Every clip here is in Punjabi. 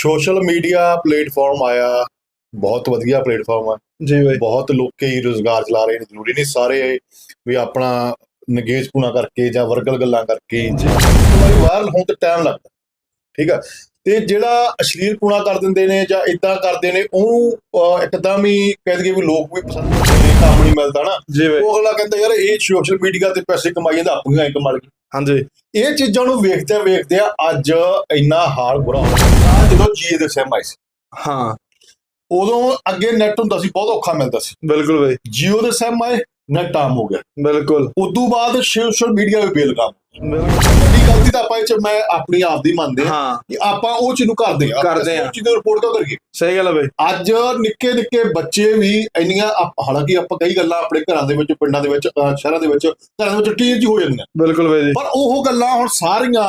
ਸੋਸ਼ਲ ਮੀਡੀਆ ਪਲੇਟਫਾਰਮ ਆਇਆ। ਬਹੁਤ ਵਧੀਆ ਪਲੇਟਫਾਰਮ ਆ। ਜੀ ਬਾਈ। ਬਹੁਤ ਲੋਕੀ ਰੋਜ਼ਗਾਰ ਚਲਾ ਰਹੇ ਨੇ ਜ਼ਰੂਰੀ ਨਹੀਂ ਸਾਰੇ ਵੀ ਆਪਣਾ ਨਗੇਜ ਪੂਣਾ ਕਰਕੇ ਜਾਂ ਵਰਗਲ ਗੱਲਾਂ ਕਰਕੇ ਜੀ। ਵਾਇਰਲ ਹੋਣ ਤੇ ਟਾਈਮ ਲੱਗਦਾ। ਠੀਕ ਆ? ਤੇ ਜਿਹੜਾ ਅਸ਼ਲੀਲ ਪੂਣਾ ਕਰ ਦਿੰਦੇ ਨੇ ਜਾਂ ਇਦਾਂ ਕਰਦੇ ਨੇ ਉਹਨੂੰ ਇੱਕਦਮ ਹੀ ਕਹਿ ਦਈਏ ਵੀ ਲੋਕ ਵੀ ਪਸੰਦ ਕਰਦੇ ਨੇ ਕੰਮ ਨਹੀਂ ਮਿਲਦਾ ਨਾ। ਉਹ ਅਗਲਾ ਕਹਿੰਦਾ ਯਾਰ ਇਹ ਸੋਸ਼ਲ ਮੀਡੀਆ ਤੇ ਪੈਸੇ ਕਮਾਈ ਜਾਂਦਾ ਆਪਣੀਆਂ ਹੀ ਕਮਾ ਲਈ ਹਾਂਜੀ। ਇਹ ਚੀਜ਼ਾਂ ਨੂੰ ਵੇਖਦੇ ਵੇਖਦੇ ਅੱਜ ਇੰਨਾ ਹਾਲ ਬੁਰਾ ਹੋ ਗਿਆ ਜਦੋਂ ਜੀਏ ਦੇ ਸਿਮ ਆਈ ਸੀ। ਹਾਂ। ਉਦੋਂ ਅੱਗੇ ਨੈਟ ਹੁੰਦਾ ਸੀ ਬਹੁਤ ਔਖਾ ਮਿਲਦਾ ਸੀ। ਬਿਲਕੁਲ ਬਾਈ। ਜੀਓ ਦੇ ਸਿਮ ਆਏ ਨੈਟ ਆਮ ਹੋ ਗਿਆ। ਬਿਲਕੁਲ। ਉਦੋਂ ਬਾਅਦ ਸੋਸ਼ਲ ਮੀਡੀਆ ਵੀ ਬੇਲ ਵੱਡੀ ਗਲਤੀ ਤਾਂ ਆਪਾਂ ਇਹ ਚ ਮੈਂ ਆਪਣੀ ਆਪ ਦੀ ਮੰਨਦੇ ਹਾਂ ਕਿ ਆਪਾਂ ਉਹ ਚੀਜ਼ ਨੂੰ ਕਰਦੇ ਆ ਕਰਦੇ ਹਾਂ। ਉਹ ਚੀਜ਼ ਦੀ ਰਿਪੋਰਟ ਕਿਉਂ ਕਰੀਏ? ਸਹੀ ਗੱਲ ਹੈ ਬਾਈ। ਅੱਜ ਨਿੱਕੇ ਨਿੱਕੇ ਬੱਚੇ ਵੀ ਇੰਨੀਆਂ ਹਾਲਾਂਕਿ ਆਪਾਂ ਕਈ ਗੱਲਾਂ ਆਪਣੇ ਘਰਾਂ ਦੇ ਵਿੱਚ ਪਿੰਡਾਂ ਦੇ ਵਿੱਚ ਸ਼ਹਿਰਾਂ ਦੇ ਵਿੱਚ ਘਰਾਂ ਦੇ ਵਿੱਚ ਟੀਨ ਹੋ ਜਾਂਦੀਆਂ। ਬਿਲਕੁਲ ਬਾਈ ਜੀ। ਪਰ ਉਹ ਗੱਲਾਂ ਹੁਣ ਸਾਰੀਆਂ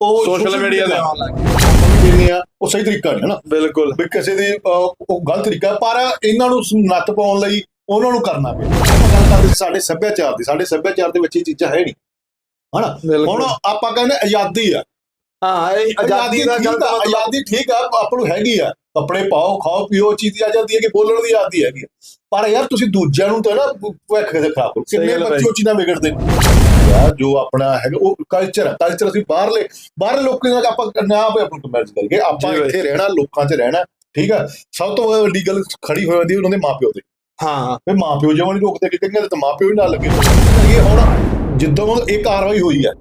ਉਹ ਸੋਸ਼ਲ ਮੀਡੀਆ ਤੇ। ਤੇ ਕਹਿੰਦੇ ਆ ਉਹ ਸਹੀ ਤਰੀਕਾ ਨਹੀਂ ਹੈ ਨਾ। ਬਿਲਕੁਲ। ਵੀ ਕਿਸੇ ਦੀ ਉਹ ਗਲਤ ਤਰੀਕਾ ਪਰ ਇਹਨਾਂ ਨੂੰ ਨੱਤ ਪਾਉਣ ਲਈ ਉਹਨਾਂ ਨੂੰ ਕਰਨਾ ਪਿਆ ਗੱਲ ਕਰਦੇ ਸਾਡੇ ਸੱਭਿਆਚਾਰ ਦੀ। ਸਾਡੇ ਸੱਭਿਆਚਾਰ ਦੇ ਵਿੱਚ ਇਹ ਚੀਜ਼ਾਂ ਹੈ ਨਹੀਂ। ਹੁਣ ਬਿਲਕੁਲ। ਆਪਾਂ ਕਹਿੰਦੇ ਆਜ਼ਾਦੀ ਆ। ਹਾਂ ਇਹ ਆਜ਼ਾਦੀ ਦਾ ਗੱਲ ਆਜ਼ਾਦੀ ਠੀਕ ਆ ਆਪਾਂ ਨੂੰ ਹੈਗੀ ਆ। ਕੱਪੜੇ ਪਾਓ ਖਾਓ ਪੀਓ ਚੀਜ਼ ਦੀ ਆਜ਼ਾਦੀ ਹੈ ਕਿ ਬੋਲਣ ਦੀ ਆਜ਼ਾਦੀ ਹੈਗੀ। ਪਰ ਯਾਰ ਤੁਸੀਂ ਦੂਜਿਆਂ ਨੂੰ ਤਾਂ ਨਾ ਭੁੱਖ ਦੇ ਖਰਾਬ ਕਰੋ। ਕਿੰਨੇ ਬੱਚੇ ਉਹ ਚੀਜ਼ਾਂ ਵਿਗੜਦੇ ਨੇ। ਯਾਰ ਜੋ ਆਪਣਾ ਹੈਗਾ ਉਹ ਕਲਚਰ ਕਲਚਰ ਅਸੀਂ ਬਾਹਰਲੇ ਬਾਹਰਲੇ ਲੋਕਾਂ ਨਾਲ ਆਪਾਂ ਨਾ ਆਪੇ ਆਪਣਾ ਕੰਪੈਰੀਜ਼ਨ ਕਰੀਏ। ਆਪਾਂ। ਇੱਥੇ ਰਹਿਣਾ ਲੋਕਾਂ 'ਚ ਰਹਿਣਾ ਠੀਕ ਆ? ਸਭ ਤੋਂ ਵੱਡੀ ਗੱਲ ਖੜੀ ਹੋ ਜਾਂਦੀ ਉਹਨਾਂ ਦੇ ਮਾਪਿਓ ਤੇ। ਹਾਂ। ਵੀ ਮਾਪਿਓ ਜਮਾਂ ਨਹੀਂ ਰੋਕਦੇ ਕਿ ਕਹਿੰਦੇ ਤਾਂ ਮਾਪਿਓ ਹੀ ਨਾਲ ਲੱਗੇ। ਇਹ ਹੁਣ ਜਿੱਦੋਂ ਇਹ ਕਾਰਵਾਈ ਹੋਈ ਹੈ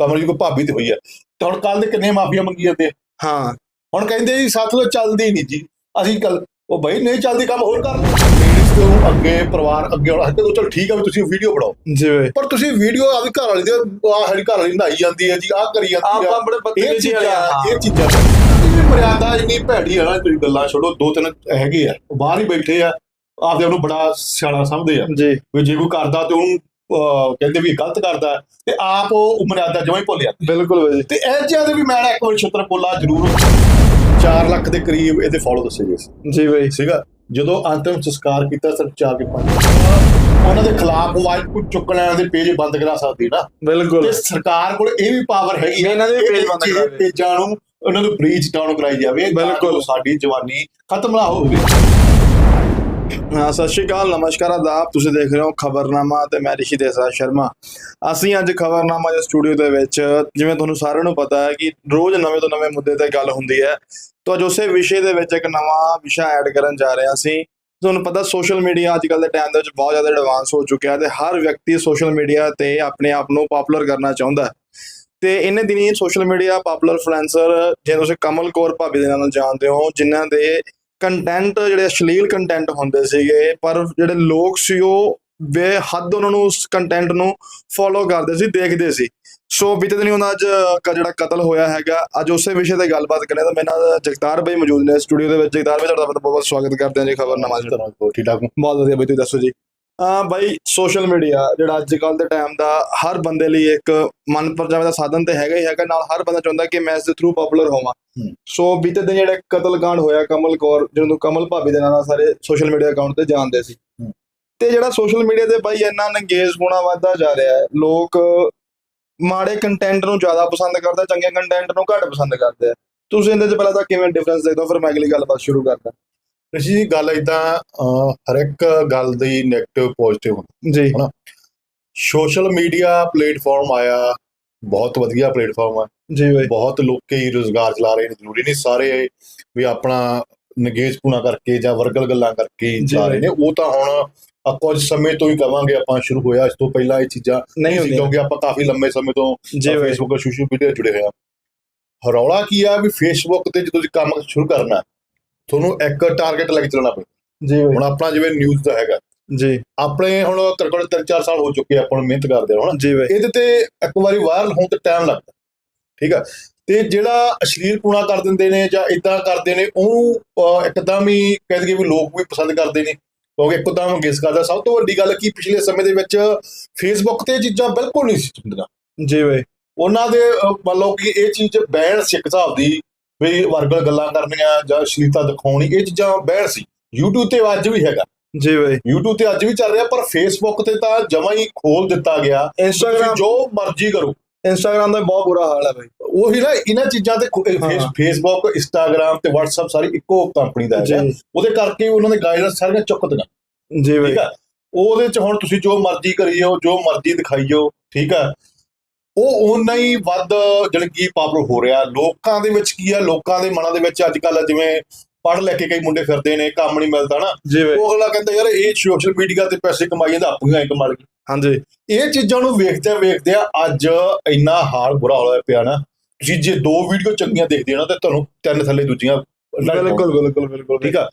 ਕਮਲ ਜੀ ਕੋ ਭਾਬੀ ਤੇ ਹੋਈ ਹੈ। ਤਾਂ ਹੁਣ ਕੱਲ ਦੇ ਕਿੰਨੇ ਮਾਫੀਆਂ ਮੰਗੀ ਜਾਂਦੇ ਆ? ਹਾਂ। ਹੁਣ ਕਹਿੰਦੇ ਜੀ ਸਾਥ ਤੋਂ ਚੱਲਦੀ ਨਹੀਂ ਜੀ। ਅਸੀਂ ਕੱਲ ਉਹ ਬਈ ਨਹੀਂ ਚੱਲਦੀ ਕੰਮ ਹੋਰ ਕਰ। ਲੇਡੀਜ਼ ਤੋਂ ਅੱਗੇ ਪਰਿਵਾਰ ਅੱਗੇ ਆਉਣਾ ਤੇ ਚਲ ਠੀਕ ਆ ਵੀ ਤੁਸੀਂ ਵੀਡੀਓ ਬਣਾਓ। ਜੀ ਬਾਈ ਪਰ ਤੁਸੀਂ ਵੀਡੀਓ ਆਪਦੀ ਘਰ ਵਾਲੀ ਦੇ ਆ ਸਾਡੀ ਘਰ ਵਾਲੀ ਨਹਾਈ ਜਾਂਦੀ ਹੈ ਜੀ ਆ ਕਰੀ ਜਾਂਦੀ ਆਪਾਂ ਆ ਬੜੇ ਇਹ ਬਦਤਮੀਜ਼ੀ ਵਾਲੇ ਚੀਜ਼ਾਂ ਆ ਇਹ ਚੀਜ਼ਾਂ। ਇਹ ਮਰਿਆਦਾ ਇੰਨੀ ਭੈੜੀ ਆ ਨਾ ਤੁਸੀਂ ਗੱਲਾਂ ਛੱਡੋ ਦੋ ਤਿੰਨ ਹੈਗੇ ਆ। ਉਹ ਬਾਹਰ ਹੀ ਬੈਠੇ ਆ ਆਪਦੇ ਉਹਨੂੰ ਬੜਾ ਸਿਆਣਾ ਸਮਝਦੇ ਆ। ਜੀ। ਵੀ ਜੇ ਕੋਈ ਕਰਦਾ ਤੇ ਉਹਨੂੰ ਕਹਿੰਦੇ ਵੀ ਗਲਤ ਕਰਦਾ ਤੇ ਆਪ ਉਹ ਮਰਿਆਦਾ ਜਮਾਂ ਹੀ ਭੁੱਲ ਜਾਂਦੇ ਬਿਲਕੁਲ ਬਾਈ ਤੇ ਇਹ ਜਿਹਾ ਦੇ ਵੀ ਮੈਂ ਇੱਕ ਵਾਰ ਛਤਰ ਪੋਲਾ ਜ਼ਰੂਰ 4 ਲੱਖ ਦੇ ਕਰੀਬ ਇਹਦੇ ਫੋਲੋ ਦੱਸੇ ਗਏ ਸੀ। ਜੀ ਬਾਈ। ਸੀਗਾ? ਜਦੋਂ ਅੰਤਿਮ ਸੰਸਕਾਰ ਕੀਤਾ ਸਿਰਫ 4 ਕੇ 5 ਉਹਨਾਂ ਦੇ ਖਿਲਾਫ ਆਵਾਜ਼ ਕੋਈ ਚੁੱਕਣ ਵਾਲਿਆਂ ਦੇ ਪੇਜ ਬੰਦ ਕਰਾ ਸਕਦੀ ਨਾ। ਬਿਲਕੁਲ। ਤੇ ਸਰਕਾਰ ਕੋਲ ਇਹ ਵੀ ਪਾਵਰ ਹੈਗੀ ਹੈ ਇਹਨਾਂ ਦੇ ਪੇਜ ਬੰਦ ਕਰਾਵੇ। ਪੇਜਾਂ ਨੂੰ ਉਹਨਾਂ ਨੂੰ ਬ੍ਰੀਚ ਡਾਊਨ ਕਰਾਈ ਜਾਵੇ ਬਿਲਕੁਲ। ਸਾਡੀ ਜਵਾਨੀ ਖਤਮ ਨਾ ਹੋਵੇ। ਸਤਿ ਸ਼੍ਰੀ ਅਕਾਲ, ਨਮਸਕਾਰ, ਆਦਾਬ। ਤੁਸੀਂ ਦੇਖ ਰਹੇ ਹੋ ਖਬਰਨਾਮਾ ਤੇ ਮੈਂ ਰਿਸ਼ੀ ਦੇਸਾ ਸ਼ਰਮਾ। ਅਸੀਂ ਅੱਜ ਖਬਰਨਾਮਾ ਦੇ ਸਟੂਡੀਓ ਦੇ ਵਿੱਚ, ਜਿਵੇਂ ਤੁਹਾਨੂੰ ਸਾਰਿਆਂ ਨੂੰ ਪਤਾ ਹੈ ਕਿ ਰੋਜ਼ ਨਵੇਂ ਤੋਂ ਨਵੇਂ ਮੁੱਦੇ ਤੇ ਗੱਲ ਹੁੰਦੀ ਹੈ। ਤਾਂ ਅੱਜ ਉਸੇ ਵਿਸ਼ੇ ਦੇ ਵਿੱਚ ਇੱਕ ਨਵਾਂ ਵਿਸ਼ਾ ਐਡ ਕਰਨ ਜਾ ਰਹੇ ਹਾਂ ਅਸੀਂ। ਤੁਹਾਨੂੰ ਪਤਾ ਸੋਸ਼ਲ ਮੀਡੀਆ ਅੱਜ ਕੱਲ੍ਹ ਦੇ ਟਾਈਮ ਦੇ ਵਿੱਚ ਬਹੁਤ ਜ਼ਿਆਦਾ ਐਡਵਾਂਸ ਹੋ ਚੁੱਕਿਆ ਤੇ ਹਰ ਵਿਅਕਤੀ ਸੋਸ਼ਲ ਮੀਡੀਆ ਤੇ ਆਪਣੇ ਆਪ ਨੂੰ ਪਪੂਲਰ ਕਰਨਾ ਚਾਹੁੰਦਾ ਹੈ। ਤੇ ਇਹਨੇ ਦਿਨੀ ਸੋਸ਼ਲ ਮੀਡੀਆ ਪਪੂਲਰ ਇਨਫਲੂਐਂਸਰ ਜੇ ਤੁਸੀਂ ਕਮਲ ਕੌਰ ਭਾਬੀ ਦੇ ਨਾਲ ਜਾਣਦੇ ਹੋ, ਜਿਨ੍ਹਾਂ ਦੇ ਕੰਟੈਂਟ ਜਿਹੜੇ ਅਸ਼ਲੀਲ ਕੰਟੈਂਟ ਹੁੰਦੇ ਸੀਗੇ ਪਰ ਜਿਹੜੇ ਲੋਕ ਸੀ ਉਹ ਬੇਹੱਦ ਉਹਨਾਂ ਨੂੰ ਉਸ ਕੰਟੈਂਟ ਨੂੰ ਫੋਲੋ ਕਰਦੇ ਸੀ ਦੇਖਦੇ ਸੀ। ਸੋ ਬੀਤੇ ਦਿਨੀ ਉਹਨਾਂ ਅੱਜ ਕ- ਜਿਹੜਾ ਕਤਲ ਹੋਇਆ ਹੈਗਾ ਅੱਜ ਉਸੇ ਵਿਸ਼ੇ ਤੇ ਗੱਲਬਾਤ ਕਰਨੇ ਤਾਂ ਮੇਰੇ ਨਾਲ ਜਗਤਾਰ ਭਾਈ ਮੌਜੂਦ ਨੇ ਸਟੂਡੀਓ ਦੇ ਵਿੱਚ ਜਗਤਾਰ ਭਾਈ ਤੁਹਾਡਾ ਬਹੁਤ ਬਹੁਤ ਸਵਾਗਤ ਕਰਦੇ ਹਾਂ ਜੀ ਖਬਰਨਾਮਾ 'ਚ ਠੀਕ ਠਾਕ ਬਹੁਤ ਵਧੀਆ ਬਈ ਤੁਸੀਂ ਦੱਸੋ ਜੀ। ਬਾਈ ਸੋਸ਼ਲ ਮੀਡੀਆ ਜਿਹੜਾ ਅੱਜ ਕੱਲ ਦੇ ਟਾਈਮ ਦਾ ਹਰ ਬੰਦੇ ਲਈ ਇੱਕ ਮਨ ਪਰਚਾਵੇ ਦਾ ਸਾਧਨ ਤੇ ਹੈਗਾ ਹੀ ਹੈਗਾ ਨਾਲ ਹਰ ਬੰਦਾ ਚਾਹੁੰਦਾ ਕਿ ਮੈਂ ਇਸ ਦੇ ਥਰੂ ਪਪੂਲਰ ਹੋਵਾਂ। ਸੋ ਬੀਤੇ ਦਿਨ ਜਿਹੜਾ ਕਤਲकांड ਹੋਇਆ ਕਮਲ ਕੌਰ ਜਿਹਨੂੰ ਕਮਲ ਭਾਬੀ ਦੇ ਨਾਂ ਨਾਲ ਸਾਰੇ ਸੋਸ਼ਲ ਮੀਡੀਆ ਅਕਾਊਂਟ ਤੇ ਜਾਣਦੇ ਸੀ। ਤੇ ਜਿਹੜਾ ਸੋਸ਼ਲ ਮੀਡੀਆ ਤੇ ਬਾਈ ਇੰਨਾ ਨੰਗੇਜ ਹੋਣਾ ਵੱਧਦਾ ਜਾ ਰਿਹਾ ਹੈ ਲੋਕ ਮਾੜੇ ਕੰਟੈਂਟ ਨੂੰ ਜ਼ਿਆਦਾ ਪਸੰਦ ਕਰਦੇ ਚੰਗੇ ਕੰਟੈਂਟ ਨੂੰ ਘੱਟ ਪਸੰਦ ਕਰਦੇ ਆ। ਤੁਸੀਂ ਇਹਦੇ ਚ ਪਹਿਲਾਂ ਤਾਂ ਕਿਵੇਂ ਡਿਫਰੈਂਸ ਦੇਖਦੇ ਹੋ? ਫਿਰ ਮੈਂ ਅਗਲੀ ਗੱਲਬਾਤ ਸ਼ੁਰੂ ਕਰਦਾ। ਰਿਸ਼ੀ ਜੀ ਗੱਲ ਇਦਾਂ ਹਰ ਇੱਕ ਗੱਲ ਦੀ 네ਗੇਟਿਵ ਪੋਜ਼ਿਟਿਵ ਜੀ। ਸੋਸ਼ਲ ਮੀਡੀਆ ਪਲੇਟਫਾਰਮ ਆਇਆ ਬਹੁਤ ਵਧੀਆ ਪਲੇਟਫਾਰਮ ਆ। ਜੀ ਬਾਈ। ਬਹੁਤ ਲੋਕੀ ਰੋਜ਼ਗਾਰ ਚਲਾ ਰਹੇ ਨੇ ਜ਼ਰੂਰੀ ਨਹੀਂ ਸਾਰੇ ਵੀ ਆਪਣਾ ਨਗੇਜ ਪੂਣਾ ਕਰਕੇ ਜਾਂ ਵਰਗਲ ਗੱਲਾਂ ਕਰਕੇ ਚਲਾ ਰਹੇ ਨੇ। ਉਹ ਤਾਂ ਹੁਣ ਆ ਕੁਝ ਸਮੇਂ ਤੋਂ ਹੀ ਕਵਾਂਗੇ ਆਪਾਂ ਸ਼ੁਰੂ ਹੋਇਆ ਇਸ ਤੋਂ ਪਹਿਲਾਂ ਇਹ ਚੀਜ਼ਾਂ ਨਹੀਂ ਹੁੰਦੀਆਂ। ਕਿਉਂਕਿ ਆਪਾਂ ਕਾਫੀ ਲੰਮੇ ਸਮੇਂ ਤੋਂ ਫੇਸਬੁੱਕ ਤੇ ਸੋਸ਼ਲ ਮੀਡੀਆ ਜੁੜੇ ਹੋਏ ਆ। ਹਰੌਲਾ ਕੀ ਆ ਵੀ ਫੇਸਬੁੱਕ ਤੇ ਜਦੋਂ ਤੁਸੀਂ ਕੰਮ ਸ਼ੁਰੂ ਕਰਨਾ ਤੁਹਾਨੂੰ ਇੱਕ ਟਾਰਗੇਟ ਲੈ ਕੇ ਚੱਲਣਾ ਪਊ ਜੀ ਬਾਈ। ਹੁਣ ਆਪਣਾ ਜਿਵੇਂ ਨਿਊਜ਼ ਦਾ ਹੈਗਾ। ਜੀ। ਆਪਣੇ ਹੁਣ ਘੱਟ 3-4 ਸਾਲ ਹੋ ਚੁੱਕੇ ਆਪਾਂ ਮਿਹਨਤ ਕਰਦੇ ਹਾਂ ਹੁਣ ਜੀ ਬਾਈ। ਇਹਦੇ ਤੇ ਇੱਕ ਵਾਰੀ ਵਾਇਰਲ ਹੋਣ ਤੇ ਟਾਈਮ ਲੱਗਦਾ। ਠੀਕ ਆ? ਤੇ ਜਿਹੜਾ ਅਸ਼ਲੀਲ ਪੂਣਾ ਕਰ ਦਿੰਦੇ ਨੇ ਜਾਂ ਇਦਾਂ ਕਰਦੇ ਨੇ ਉਹਨੂੰ ਇੱਕਦਮ ਹੀ ਕਹਿ ਦਈਏ ਵੀ ਲੋਕ ਵੀ ਪਸੰਦ ਕਰਦੇ ਨੇ। ਕਿਉਂਕਿ ਇੱਕਦਮ ਗੇਸ ਕਰਦਾ। ਸਭ ਤੋਂ ਵੱਡੀ ਗੱਲ ਕੀ ਪਿਛਲੇ ਸਮੇਂ ਦੇ ਵਿੱਚ ਫੇਸਬੁੱਕ ਤੇ ਚੀਜ਼ਾਂ ਬਿਲਕੁਲ ਨਹੀਂ ਸੀ ਹੁੰਦੀਆਂ। ਜੀ ਬਾਈ। ਉਹਨਾਂ ਦੇ ਮੰਨ ਲਓ ਕਿ ਇਹ ਚੀਜ਼ ਬੈਨ ਸਿੱਖ ਹਿਸਾਬ ਦੀ ਵੀ ਵਰਗਲ ਗੱਲਾਂ ਕਰਨੀਆਂ ਜਾਂ ਅਸ਼ਲੀਲਤਾ ਦਿਖਾਉਣੀ ਇਹ ਚੀਜ਼ਾਂ ਬੈਨ ਸੀ। YouTube ਤੇ ਅੱਜ ਵੀ ਹੈਗਾ। ਜੀ ਬਾਈ। YouTube ਤੇ ਅੱਜ ਵੀ ਚੱਲ ਰਿਹਾ ਪਰ Facebook ਤੇ ਤਾਂ ਜਮਾ ਹੀ ਖੋਲ ਦਿੱਤਾ ਗਿਆ। ਇੰਸਟਾਗ੍ਰam ਜੋ ਮਰਜ਼ੀ ਕਰੋ। ਇੰਸਟਾਗ੍ਰਾਮ ਦਾ ਬਹੁਤ ਬੁਰਾ ਹਾਲ ਹੈ ਬਾਈ। ਉਹੀ ਨਾ ਇਹਨਾਂ ਚੀਜ਼ਾਂ ਤੇ। ਫੇਸਬੁੱਕ ਇੰਸਟਾਗ੍ਰam ਤੇ WhatsApp ਸਾਰੀ ਇੱਕੋ ਕੰਪਨੀ ਦਾ ਹੈ ਉਹਦੇ ਕਰਕੇ ਉਹਨਾਂ ਦੇ ਗਾਈਡਲਾਈਨਸ ਸਾਰੀਆਂ ਚੁੱਕਦੀਆਂ ਜੀ ਬਾਈ। ਠੀਕ ਆ? ਉਹਦੇ ਚ ਹੁਣ ਤੁਸੀਂ ਜੋ ਮਰਜ਼ੀ ਕਰੀ ਜਾਓ ਜੋ ਮਰਜ਼ੀ ਦਿਖਾਈ ਜਾਓ ਠੀਕ ਆ? ਉਹ ਓਨਾ ਹੀ ਵੱਧ ਜਿਹੜੀ ਕੀ ਪਾਪੂਲਰ ਹੋ ਰਿਹਾ। ਲੋਕਾਂ ਦੇ ਵਿੱਚ ਕੀ ਆ? ਲੋਕਾਂ ਦੇ ਮਨਾਂ ਦੇ ਵਿੱਚ ਅੱਜ ਕੱਲ ਜਿਵੇਂ ਪੜ੍ਹ ਲੈ ਕੇ ਕਈ ਮੁੰਡੇ ਫਿਰਦੇ ਨੇ ਕੰਮ ਨਹੀਂ ਮਿਲਦਾ ਨਾ। ਉਹ ਅਗਲਾ ਕਹਿੰਦਾ ਯਾਰ ਇਹ ਸੋਸ਼ਲ ਮੀਡੀਆ ਤੇ ਪੈਸੇ ਕਮਾਈ ਜਾਂਦਾ ਆਪੂ ਹੀ ਕਮਾ ਲਈ ਹਾਂਜੀ। ਇਹ ਚੀਜ਼ਾਂ ਨੂੰ ਵੇਖਦਿਆਂ ਵੇਖਦਿਆਂ ਅੱਜ ਇੰਨਾ ਹਾਲ ਬੁਰਾ ਹੋਇਆ ਪਿਆ ਨਾ। ਤੁਸੀਂ ਜੇ ਦੋ ਵੀਡੀਓ ਚੰਗੀਆਂ ਦੇਖਦੇ ਹੋ ਨਾ ਤੇ ਤੁਹਾਨੂੰ ਤਿੰਨ ਥੱਲੇ ਦੂਜੀਆਂ ਬਿਲਕੁਲ ਬਿਲਕੁਲ ਬਿਲਕੁਲ। ਠੀਕ ਆ?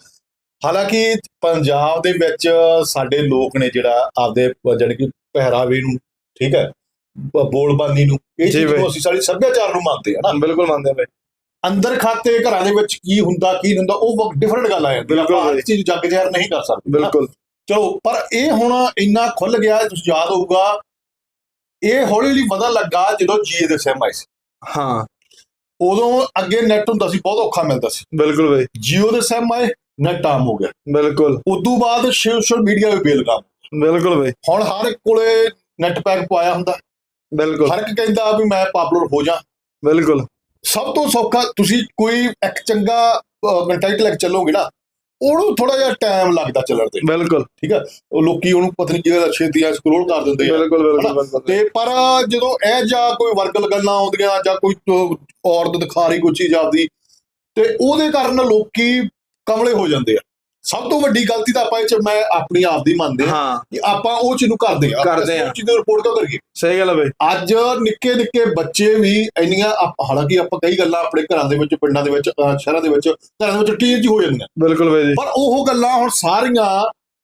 ਹਾਲਾਂਕਿ ਪੰਜਾਬ ਦੇ ਵਿੱਚ ਸਾਡੇ ਲੋਕ ਨੇ ਜਿਹੜਾ ਆਪਦੇ ਜਾਣੀ ਕਿ ਪਹਿਰਾਵੇ ਨੂੰ ਠੀਕ ਹੈ ਬੋਲਬਾਨੀ ਨੂੰ। ਇਹ ਚੀਜ਼। ਨੂੰ ਅਸੀਂ ਸਾਡੇ ਸੱਭਿਆਚਾਰ ਨੂੰ ਮੰਨਦੇ ਆ ਨਾ। ਬਿਲਕੁਲ ਮੰਨਦੇ ਆ ਬਾਈ। ਅੰਦਰ ਖਾਤੇ ਘਰਾਂ ਦੇ ਵਿੱਚ ਕੀ ਹੁੰਦਾ ਕੀ ਨਹੀਂ ਹੁੰਦਾ ਉਹ ਡਿਫਰੈਂਟ ਗੱਲ ਆ ਜਾਂਦੀ ਆਪਾਂ ਬਈ। ਚੀਜ਼ ਜੱਗ ਜ਼ਹਿਰ ਨਹੀਂ ਕਰ ਸਕਦੇ। ਬਿਲਕੁਲ। ਚਲੋ ਪਰ ਇਹ ਹੁਣ ਇੰਨਾ ਖੁੱਲ ਗਿਆ ਤੁਸੀਂ ਯਾਦ ਹੋਊਗਾ ਇਹ ਹੌਲੀ ਹੌਲੀ ਵਧਣ ਲੱਗਾ ਜਦੋਂ ਜੀਏ ਦੇ ਸਿਮ ਆਏ ਸੀ। ਹਾਂ। ਉਦੋਂ ਅੱਗੇ ਨੈਟ ਹੁੰਦਾ ਸੀ ਬਹੁਤ ਔਖਾ ਮਿਲਦਾ ਸੀ। ਬਿਲਕੁਲ ਬਾਈ। ਜੀਓ ਦੇ ਸਿਮ ਆਏ ਨੈਟ ਆਮ ਹੋ ਗਿਆ। ਬਿਲਕੁਲ। ਉਦੋਂ ਬਾਅਦ ਸੋਸ਼ਲ ਮੀਡੀਆ ਵੀ ਬੇਲਗਾਮ ਬਿਲਕੁਲ ਬਾਈ। ਹੁਣ ਹਰ ਇੱਕ ਕੋਲੇ ਨੈਟ ਪੈਕ ਪਾਇਆ ਹੁੰਦਾ। ਬਿਲਕੁਲ। ਹਰ ਇੱਕ ਕਹਿੰਦਾ ਵੀ ਮੈਂ ਪਾਪੂਲਰ ਹੋ ਜਾ। ਬਿਲਕੁਲ। ਸਭ ਤੋਂ ਸੌਖਾ ਤੁਸੀਂ ਕੋਈ ਇੱਕ ਚੰਗਾ ਕੰਟੈਂਟ ਲੈ ਕੇ ਚੱਲੋਗੇ ਨਾ ਉਹਨੂੰ ਥੋੜਾ ਜਿਹਾ ਟਾਈਮ ਲੱਗਦਾ ਚੱਲਣ ਤੇ। ਬਿਲਕੁਲ। ਠੀਕ ਹੈ ਉਹ ਲੋਕੀ ਉਹਨੂੰ ਪਤਾ ਨਹੀਂ ਕਿਹਦਾ ਛੇਤੀ ਆ ਸਕਰੋਲ ਕਰ ਦਿੰਦੇ ਆ। ਬਿਲਕੁਲ ਬਿਲਕੁਲ ਤੇ ਪਰ ਜਦੋਂ ਇਹ ਜਾਂ ਕੋਈ ਵਰਗ ਗੱਲਾਂ ਆਉਂਦੀਆਂ ਜਾਂ ਕੋਈ ਔਰਤ ਦਿਖਾ ਰਹੀ ਕੋਈ ਚੀਜ਼ ਆਪਦੀ ਤੇ ਉਹਦੇ ਕਾਰਨ ਲੋਕੀ ਕਮਲੇ ਹੋ ਜਾਂਦੇ ਆ। ਸਭ ਤੋਂ ਵੱਡੀ ਗਲਤੀ ਤਾਂ ਆਪਾਂ ਇਹ ਚ ਮੈਂ ਆਪਣੀ ਆਪ ਦੀ ਮੰਨਦੇ ਹਾਂ ਕਿ ਆਪਾਂ ਉਹ ਚੀਜ਼ ਨੂੰ ਕਰਦੇ ਆ ਕਰਦੇ ਆ। ਚੀਜ਼ ਦੀ ਰਿਪੋਰਟ ਕਿਉਂ ਕਰੀਏ? ਸਹੀ ਗੱਲ ਹੈ ਬਾਈ। ਅੱਜ ਨਿੱਕੇ ਨਿੱਕੇ ਬੱਚੇ ਵੀ ਇੰਨੀਆਂ ਹਾਲਾਂਕਿ ਆਪਾਂ ਕਈ ਗੱਲਾਂ ਆਪਣੇ ਘਰਾਂ ਦੇ ਵਿੱਚ ਪਿੰਡਾਂ ਦੇ ਵਿੱਚ ਸ਼ਹਿਰਾਂ ਦੇ ਵਿੱਚ ਘਰਾਂ ਦੇ ਵਿੱਚ ਟੀਜ ਹੋ ਜਾਂਦੀਆਂ। ਬਿਲਕੁਲ ਬਾਈ ਪਰ ਉਹ ਗੱਲਾਂ ਹੁਣ ਸਾਰੀਆਂ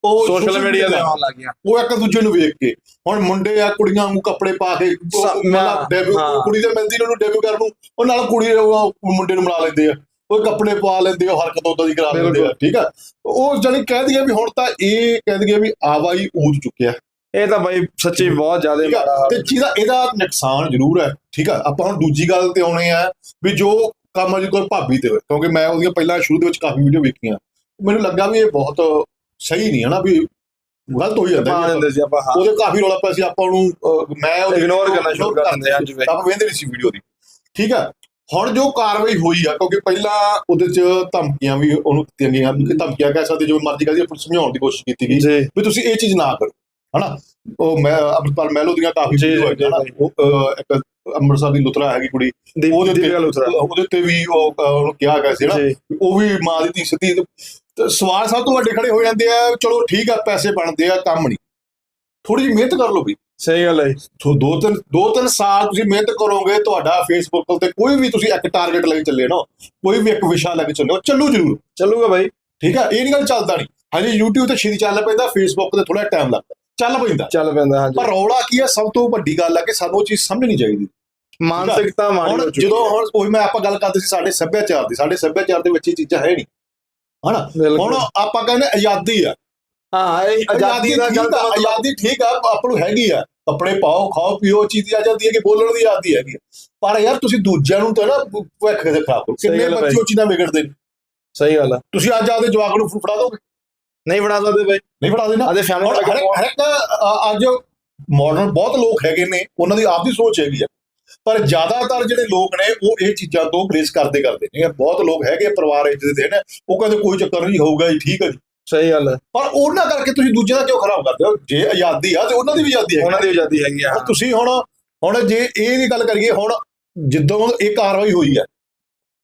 ਉਹ ਸੋਸ਼ਲ ਮੀਡੀਆ ਤੇ ਆਉਣ ਲੱਗ ਗਿਆ ਉਹ ਇੱਕ ਦੂਜੇ ਨੂੰ ਵੇਖ ਕੇ। ਹੁਣ ਮੁੰਡੇ ਆ ਕੁੜੀਆਂ ਨੂੰ ਕੱਪੜੇ ਪਾ ਕੇ ਮਤਲਬ ਡੈਬਿਊ। ਕੁੜੀ ਦੇ ਮਿਲਦੀ ਨੂੰ ਡੈਬਿਊ ਕਰਨ ਨੂੰ ਉਹ ਨਾਲ ਕੁੜੀ ਮੁੰਡੇ ਨੂੰ ਮਿਲਾ ਲੈਂਦੇ ਆ। ਉਹ ਕੱਪੜੇ ਪਾ ਲੈਂਦੇ ਆ ਹਰਕਤ ਉਦਾਂ ਦੀ ਕਰਾ ਲੈਂਦੇ ਆ। ਠੀਕ ਆ? ਉਹ ਜਾਨੀ ਕਹਿ ਦਈਏ ਵੀ ਹੁਣ ਤਾਂ ਇਹ ਕਹਿ ਦਈਏ ਵੀ ਆਵਾਈ ਊਦ ਚੁੱਕਿਆ। ਇਹ ਤਾਂ ਬਾਈ ਸੱਚੀ ਬਹੁਤ ਜ਼ਿਆਦਾ ਮਾੜਾ ਤੇ ਜਿਹਦਾ ਇਹਦਾ ਨੁਕਸਾਨ ਜ਼ਰੂਰ ਹੈ ਠੀਕ ਆ? ਆਪਾਂ ਹੁਣ ਦੂਜੀ ਗੱਲ ਤੇ ਆਉਣੇ ਆ ਵੀ ਜੋ ਕੰਮ ਅਜੀ ਕੋਲ ਭਾਬੀ ਤੇ ਕਿਉਂਕਿ ਮੈਂ ਉਹਦੀਆਂ ਪਹਿਲਾਂ ਸ਼ੁਰੂ ਦੇ ਵਿੱਚ ਕਾਫੀ ਵੀਡੀਓ ਵੇਖੀਆਂ। ਮੈਨੂੰ ਲੱਗਾ ਵੀ ਇਹ ਬਹੁਤ ਸਹੀ ਨਹੀਂ ਹੈ ਨਾ ਵੀ ਗਲਤ ਹੋ ਜਾਂਦਾ ਹਾਂ। ਉਹਦੇ ਕਾਫੀ ਰੌਲਾ ਪਿਆ ਸੀ ਆਪਾਂ ਉਹਨੂੰ ਮੈਂ Ignore video ਕਰਨਾ ਸ਼ੁਰੂ ਕਰ ਦਿੰਦੇ ਬਾਈ। ਆਪਾਂ ਵੇਖਦੇ ਨਹੀਂ ਸੀ ਵੀਡੀਓ ਦੀ। ਠੀਕ ਆ? ਹੁਣ ਜੋ ਕਾਰਵਾਈ ਹੋਈ ਆ ਕਿਉਂਕਿ ਪਹਿਲਾਂ ਉਹਦੇ ਚ ਧਮਕੀਆਂ ਵੀ ਉਹਨੂੰ ਦਿੱਤੀਆਂ ਗਈਆਂ ਕਿ ਧਮਕੀਆਂ ਕਹਿ ਸਕਦੇ ਜੋ ਮਰਜ਼ੀ ਕਹਦੀ ਆਪਾਂ ਸਮਝਾਉਣ ਦੀ ਕੋਸ਼ਿਸ਼ ਕੀਤੀ ਗਈ ਵੀ ਤੁਸੀਂ ਇਹ ਚੀਜ਼ ਨਾ ਕਰੋ ਹਨਾ? ਉਹ ਮੈਂ ਅਮਰਪਾਲ ਮਹਿਲੋ ਦੀਆਂ ਕਾਫੀ ਇੱਕ ਅੰਮ੍ਰਿਤਸਰ ਦੀ ਲੁਤਰਾ ਹੈਗੀ ਕੁੜੀ ਉਹਦੇ ਤੇ ਉਹਦੇ ਤੇ ਵੀ ਉਹ ਉਹਨੂੰ ਕਿਹਾ ਗਿਆ ਸੀ ਨਾ ਉਹ ਵੀ ਮਾਂ ਦੀ ਧੀ ਸਿੱਧੀ ਸਵਾਲ ਸਭ ਤੋਂ ਵੱਡੇ ਖੜੇ ਹੋ ਜਾਂਦੇ ਆ ਚਲੋ ਠੀਕ ਆ ਪੈਸੇ ਬਣਦੇ ਆ ਕੰਮ ਨਹੀਂ। ਥੋੜੀ ਜਿਹੀ ਮਿਹਨਤ ਕਰ ਲਓ ਵੀ। ਸਹੀ ਗੱਲ ਹੈ। ਸੋ ਦੋ ਤਿੰਨ ਦੋ ਤਿੰਨ ਸਾਲ ਤੁਸੀਂ ਮਿਹਨਤ ਕਰੋਗੇ ਤੁਹਾਡਾ ਫੇਸਬੁੱਕ ਤੇ ਕੋਈ ਵੀ ਤੁਸੀਂ ਇੱਕ ਟਾਰਗੇਟ ਲੈ ਕੇ ਚੱਲੇ ਨਾ ਕੋਈ ਵੀ ਇੱਕ ਵਿਸ਼ਾ ਲੈ ਕੇ ਚੱਲੇ ਹੋ ਚੱਲੂ ਜ਼ਰੂਰ। ਚੱਲੂਗਾ ਬਾਈ। ਠੀਕ ਆ? ਇਹ ਨਹੀਂ ਗੱਲ ਚੱਲਦਾ ਨਹੀਂ ਹਾਂਜੀ YouTube ਤੇ ਛੇਤੀ ਚੱਲ ਪੈਂਦਾ ਫੇਸਬੁੱਕ ਤੇ ਥੋੜਾ ਟਾਈਮ ਲੱਗਦਾ। ਚੱਲ ਪੈਂਦਾ। ਚੱਲ ਪੈਂਦਾ ਹਾਂਜੀ। ਪਰ ਰੌਲਾ ਕੀ ਹੈ ਸਭ ਤੋਂ ਵੱਡੀ ਗੱਲ ਹੈ ਕਿ ਸਾਨੂੰ ਉਹ ਚੀਜ਼ ਸਮਝਣੀ ਚਾਹੀਦੀ। ਮਾਨਸਿਕਤਾ ਹੋ ਹੁਣ ਚੁੱਕੀ ਜਦੋਂ ਹੁਣ ਉਹੀ ਮੈਂ ਆਪਾਂ ਗੱਲ ਕਰਦੇ ਸੀ ਸਾਡੇ ਸੱਭਿਆਚਾਰ ਦੀ ਸਾਡੇ ਸੱਭਿਆਚਾਰ ਦੇ ਵਿੱਚ ਇਹ ਚੀਜ਼ਾਂ ਹੈ ਨਹੀਂ ਹੁਣ ਬਿਲਕੁਲ। ਆਪਾਂ ਕਹਿੰਦੇ ਆਜ਼ਾਦੀ ਆ। ਹਾਂ ਇਹ ਆਜ਼ਾਦੀ ਦਾ ਗਲਤ ਆ, ਆਜ਼ਾਦੀ ਠੀਕ ਆ ਆਪਾਂ ਨੂੰ ਹੈਗੀ ਆ। ਕੱਪੜੇ ਪਾਓ ਖਾਓ ਪੀਓ ਚੀਜ਼ ਦੀ ਆਜ਼ਾਦੀ ਹੈ ਕਿ ਬੋਲਣ ਦੀ ਆਜ਼ਾਦੀ ਹੈਗੀ ਆ। ਪਰ ਯਾਰ ਤੁਸੀਂ ਦੂਜਿਆਂ ਨੂੰ ਤਾਂ ਨਾ ਭੁੱਖ ਦੇ ਖਰਾਬ ਕਰੋ। ਕਿੰਨੇ ਬੱਚੇ ਉਹ ਚੀਜ਼ਾਂ ਵਿਗੜਦੇ ਨੇ। ਸਹੀ ਗੱਲ ਹੈ ਤੁਸੀਂ ਅੱਜ ਆਪਦੇ ਜਵਾਕ ਨੂੰ ਫੜਾ ਦੋਗੇ? ਨਹੀਂ ਬਣਾ ਸਕਦੇ ਬਾਈ ਨਹੀਂ ਫੜਾ ਦੇਣਾ? ਆਦੇ ਫੈਮਿਲੀ ਹਰ ਇੱਕ- ਅੱਜ ਮਾਡਰਨ ਬਹੁਤ ਲੋਕ ਹੈਗੇ ਨੇ ਉਹਨਾਂ ਦੀ ਆਪਦੀ ਸੋਚ ਹੈਗੀ ਆ। ਪਰ ਜ਼ਿਆਦਾਤਰ ਜਿਹੜੇ ਲੋਕ ਨੇ ਉਹ ਇਹ ਚੀਜ਼ਾਂ ਤੋਂ ਗ੍ਰੇਸ ਕਰਦੇ ਕਰਦੇ ਨੇ। ਬਹੁਤ ਲੋਕ ਹੈਗੇ ਆ, ਪਰਿਵਾਰ ਇੱਜ਼ਤ ਦੇ ਨੇ ਉਹ ਕਹਿੰਦੇ ਕੋਈ ਚੱਕਰ ਨਹੀਂ ਹੋਊਗਾ ਜੀ ਠੀਕ ਹੈ ਜੀ। ਸਹੀ ਗੱਲ ਹੈ। ਪਰ ਉਹਨਾਂ ਕਰਕੇ ਤੁਸੀਂ ਦੂਜਿਆਂ ਦਾ ਕਿਉਂ ਖਰਾਬ ਕਰਦੇ ਹੋ? ਜੇ ਆਜ਼ਾਦੀ ਆ ਤੇ ਉਹਨਾਂ ਦੀ ਵੀ ਆਜ਼ਾਦੀ ਹੈ ਉਹਨਾਂ ਦੀ ਆਜ਼ਾਦੀ ਹੈਗੀ ਆ। ਤੁਸੀਂ ਹੁਣ ਹੁਣ ਜੇ ਇਹ ਦੀ ਗੱਲ ਕਰੀਏ ਹੁਣ ਜਿੱਦੋਂ ਇਹ ਕਾਰਵਾਈ ਹੋਈ ਹੈ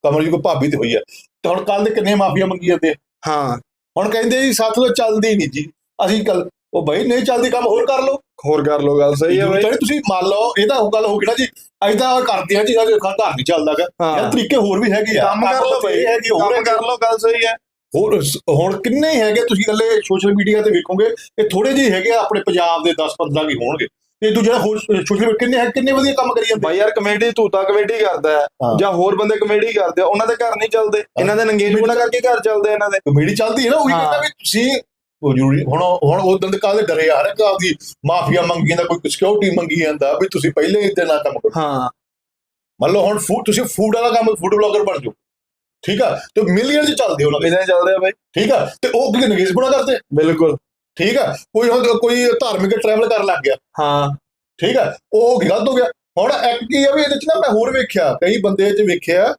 ਕਮਲ ਜੀ ਕੋ ਭਾਬੀ ਤੇ ਹੋਈ ਹੈ ਤੇ ਹੁਣ ਕੱਲ ਦੇ ਕਿੰਨੇ ਮਾਫੀਆ ਮੰਗੀ ਜਾਂਦੇ? ਹਾਂ। ਹੁਣ ਕਹਿੰਦੇ ਜੀ ਸਾਥੋਂ ਤਾਂ ਚੱਲਦੀ ਨਹੀਂ ਜੀ। ਅਸੀਂ ਕੱਲ ਉਹ ਬਈ ਨਹੀਂ ਚੱਲਦੀ ਕੰਮ ਹੋਰ ਕਰ ਲਓ। ਹੋਰ ਕਰ ਲੋ ਗੱਲ ਸਹੀ ਹੈ ਬਾਈ। ਜਿਹੜੀ ਤੁਸੀਂ ਮੰਨ ਲਓ ਇਹ ਤਾਂ ਉਹ ਗੱਲ ਹੋ ਗਈ ਨਾ ਜੀ ਅਸੀਂ ਤਾਂ ਕਰਦੇ ਆ ਜੀ ਸਾਡੇ ਘਰ ਨਹੀਂ ਚੱਲਦਾ ਗਾ। ਹਾਂ। ਯਾਰ ਤਰੀਕੇ ਹੋਰ ਵੀ ਹੈਗੇ ਆ। ਕੰਮ ਕਰ ਲੋ ਬਾਈ। ਇਹ ਹੈਗੇ ਹੋਰ। ਕਰ ਲੋ ਗੱਲ ਸਹੀ ਹੈ। ਹੋਰ ਹੁਣ ਕਿੰਨੇ ਹੈਗੇ ਤੁਸੀਂ ਇਕੱਲੇ ਸੋਸ਼ਲ ਮੀਡੀਆ ਤੇ ਵੇਖੋਗੇ ਇਹ ਥੋੜੇ ਜਿਹੇ ਹੈਗੇ ਆ ਆਪਣੇ ਪੰਜਾਬ ਦੇ 10 15 ਵੀ ਹੋਣਗੇ। ਇਹ ਦੂਜੇ ਹੋਰ ਸੋਸ਼ਲ ਮੀਡੀਆ ਕਿੰਨੇ ਹੈ ਕਿੰਨੇ ਵਧੀਆ ਕੰਮ ਕਰੀ ਜਾਂਦੇ? ਬਾਈ ਯਾਰ ਕਮੇਡੀ ਤੂੰ ਤਾਂ ਕਮੇਡੀ ਕਰਦਾ ਹੈ। ਜਾਂ ਹੋਰ ਬੰਦੇ ਕਮੇਡੀ ਕਰਦੇ ਆ ਉਹਨਾਂ ਦੇ ਘਰ ਨਹੀਂ ਚੱਲਦੇ ਇਹਨਾਂ ਦੇ ਨੰਗੇਜਮੈਂਟ ਕਰਕੇ ਘਰ ਚੱਲਦੇ ਇਹਨਾਂ ਦੇ। ਕਮੇਡੀ ਚੱਲਦੀ ਹੈ ਨਾ ਉਹੀ। ਕਹਿੰਦਾ ਵੀ ਤੁਸੀਂ ਉਹ ਜ਼ਰੂਰੀ ਹੁਣ ਹੁਣ ਉਹ ਦਿਨ ਕਾਹਦੇ ਡਰੇ ਆ ਹਰ ਇੱਕ ਆਪਦੀ ਮਾਫੀਆ ਮੰਗੀ ਜਾਂਦਾ ਕੋਈ ਸਿਕਿਉਰਿਟੀ ਮੰਗੀ ਜਾਂਦਾ ਵੀ ਤੁਸੀਂ ਪਹਿਲੇ ਹੀ ਤੇ ਨਾ ਕੰਮ ਕਰੋ। ਹਾਂ। ਮੰਨ ਲਓ ਹੁਣ ਫੂਡ ਤੁਸੀਂ ਫੂਡ ਵਾਲਾ ਕੰਮ ਫੂਡ ਬਲੌਗਰ ਬਣ ਜਾਓ। ਠੀਕ ਆ? ਤੇ ਮਿਲੀਅਨ ਚ ਚੱਲਦੇ ਉਹਨਾਂ ਦੇ। ਮਿਲਣੇ ਚੱਲਦੇ ਆ ਬਾਈ। ਠੀਕ ਆ? ਤੇ ਉਹ ਕੀ ਨਗੇਸ਼ ਬਣਾ ਕਰਦੇ। ਬਿਲਕੁਲ। ਠੀਕ ਆ? ਕੋਈ ਹੁਣ ਕੋਈ ਧਾਰਮਿਕ ਟਰੈਵਲ ਕਰਨ ਲੱਗ ਗਿਆ। ਹਾਂ। ਠੀਕ ਆ? ਉਹ ਗਲਤ ਹੋ ਗਿਆ। ਹੁਣ ਇੱਕ ਕੀ ਆ ਵੀ ਇਹਦੇ ਚ ਨਾ ਮੈਂ ਹੋਰ ਵੇਖਿਆ ਕਈ ਬੰਦੇ ਚ ਵੇਖਿਆ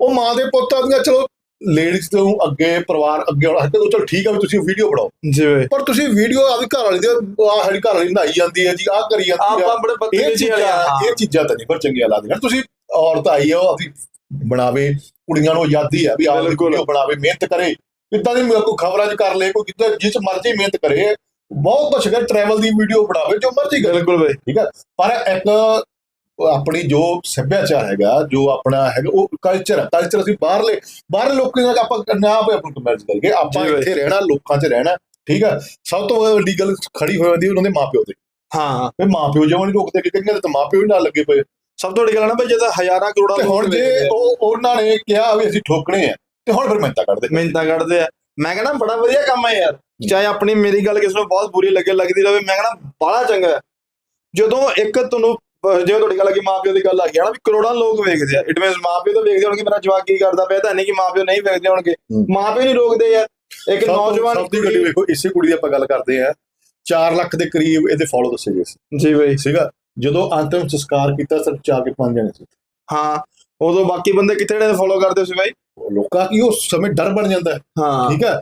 ਉਹ ਮਾਂ ਦੇ ਪੁੱਤ ਆਦੀਆਂ ਚਲੋ ਲੇਡੀਜ਼ ਤੋਂ ਅੱਗੇ ਪਰਿਵਾਰ ਅੱਗੇ ਹੋਣਾ ਤੇ ਚਲੋ ਠੀਕ ਆ ਵੀ ਤੁਸੀਂ ਵੀਡੀਓ ਬਣਾਓ। ਜੀ ਬਈ। ਪਰ ਤੁਸੀਂ ਵੀਡੀਓ ਆਪਦੀ ਘਰ ਵਾਲੀ ਦੇ ਆਹ ਸਾਡੀ ਘਰ ਵਾਲੀ ਨਹਾਈ ਜਾਂਦੀ ਹੈ ਜੀ ਆਹ ਕਰੀ ਜਾਂਦੀ ਆ। ਆਪਾਂ ਬੜੇ ਇਹ ਬਦਤਮੀਜ਼ੀ ਵਾਲੇ ਚੀਜ਼ਾਂ ਇਹ ਚੀਜ਼ਾਂ ਤਾਂ ਨਹੀਂ ਪਰ ਚੰਗੀਆਂ ਲੱਗਦੀਆਂ। ਤੁਸੀਂ ਔਰਤ ਆਈ ਆ ਉਹ ਆਪਦੀ ਬਣਾਵੇ ਕੁੜੀਆਂ ਨੂੰ ਆਜ਼ਾਦੀ ਆ ਵੀ ਬਿਲਕੁਲ। ਵੀਡੀਓ ਬਣਾਵੇ ਮਿਹਨਤ ਕਰੇ। ਇਦਾਂ ਦੀ ਕੋਈ ਖਬਰਾਂ 'ਚ ਕਰ ਲੇ ਕੋਈ ਕਿਤੇ ਜਿਸ ਮਰਜ਼ੀ ਮਿਹਨਤ ਕਰੇ ਬਹੁਤ ਕੁਛ ਹੈ ਟਰੈਵਲ ਦੀ ਵੀਡੀਓ ਬਣਾਵੇ ਜੋ ਮਰਜ਼ੀ ਕਰੇ। ਬਿਲਕੁਲ ਬਈ। ਠੀਕ ਹੈ ਪਰ ਇੱਕ ਆਪਣੀ ਜੋ ਸੱਭਿਆਚਾਰ ਹੈਗਾ ਜੋ ਆਪਣਾ ਹੈਗਾ ਉਹ ਕਲਚਰ ਹੈ ਕਲਚਰ ਅਸੀਂ ਬਾਹਰਲੇ ਬਾਹਰਲੇ ਲੋਕਾਂ ਨਾਲ ਆਪਾਂ ਨਾ ਆਪੇ ਆਪਣੀ ਕੰਪੈਰੀਜ਼ਨ ਕਰੀਏ ਆਪਾਂ। ਇੱਥੇ ਰਹਿਣਾ ਲੋਕਾਂ 'ਚ ਰਹਿਣਾ ਠੀਕ ਹੈ ਸਭ ਤੋਂ ਵੱਡੀ ਗੱਲ ਖੜੀ ਹੋ ਜਾਂਦੀ ਉਹਨਾਂ ਦੇ ਮਾਪਿਓ ਤੇ। ਹਾਂ। ਵੀ ਮਾਪਿਓ ਜਿਉਂ ਨਹੀਂ ਰੋਕਦੇ ਕਿ ਕਹਿੰਦੇ ਤਾਂ ਮਾਪਿਓ ਹੀ ਨਾਲ ਲੱਗੇ ਪਏ। ਸਭ ਤੋਂ ਵੱਡੀ ਗੱਲ ਨਾ ਬਈ ਜੇ ਤਾਂ ਹਜ਼ਾਰਾਂ ਕਰੋੜਾਂ ਤੇ ਹੁਣ ਜੇ ਉਹ ਉਹਨਾਂ ਨੇ ਕਿਹਾ ਵੀ ਅਸੀਂ ਠੋਕਣੇ ਆ ਤੇ ਹੁਣ ਫਿਰ ਮਿਹਨਤਾਂ ਕਰਦੇ ਮਿਹਨਤਾਂ ਕੱਢਦੇ ਆ। ਮੈਂ ਕਹਿੰਦਾ ਬੜਾ ਵਧੀਆ ਕੰਮ ਹੈ ਯਾਰ। ਚਾਹੇ ਆਪਣੀ ਮੇਰੀ ਗੱਲ ਕਿਸੇ ਨੂੰ ਬਹੁਤ ਬੁਰੀ ਲੱਗੇ ਲੱਗਦੀ ਰਹੇ ਮੈਂ ਕਹਿੰਦਾ ਬੜਾ ਚੰਗਾ ਹੈ। ਜਦੋਂ ਇੱਕ ਤੁਹਾਨੂੰ ਜਿਵੇਂ ਤੁਹਾਡੀ ਗੱਲ ਆ ਕਿ ਮਾਪਿਓ ਦੀ ਗੱਲ ਆ ਗਈ ਹੈ ਨਾ ਵੀ ਕਰੋੜਾਂ ਲੋਕ ਵੇਖਦੇ ਆ। ਇਟ ਮੀਨਸ ਮਾਪਿਓ ਤਾਂ ਵੇਖਦੇ ਹੋਣਗੇ ਮੇਰਾ ਜਵਾਕ ਕੀ ਕਰਦਾ ਪਿਆ ਤਾਂ ਨਹੀਂ ਕਿ ਮਾਪਿਓ ਨਹੀਂ ਵੇਖਦੇ ਹੋਣਗੇ। ਮਾਪਿਓ ਨਹੀਂ ਰੋਕਦੇ ਯਾਰ। ਇੱਕ ਨੌਜਵਾਨ ਸਭ ਦੀ ਗੱਡੀ ਵੇਖੋ ਇਸੇ ਕੁੜੀ ਦੀ ਆਪਾਂ ਗੱਲ ਕਰਦੇ ਆ। 4 ਲੱਖ ਦੇ ਕਰੀਬ ਇਹਦੇ ਫੋਲੋ ਦੱਸੇ ਗਏ ਸੀ। ਜੀ ਬਈ। ਸੀਗਾ ਜਦੋਂ ਅੰਤਿਮ ਸੰਸਕਾਰ ਕੀਤਾ ਸਿਰਫ ਚਾਰ ਕੇ ਪੰਜ ਜਣੇ ਸੀ। ਹਾਂ ਉਦੋਂ ਬਾਕੀ ਬੰਦੇ ਕਿੱਥੇ ਨੇ ਫੋਲੋ ਕਰਦੇ ਸੀ ਬਾਈ? ਲੋਕਾਂ ਕੀ ਉਸ ਸਮੇਂ ਡਰ ਬਣ ਜਾਂਦਾ ਹੈ। ਹਾਂ। ਠੀਕ ਹੈ?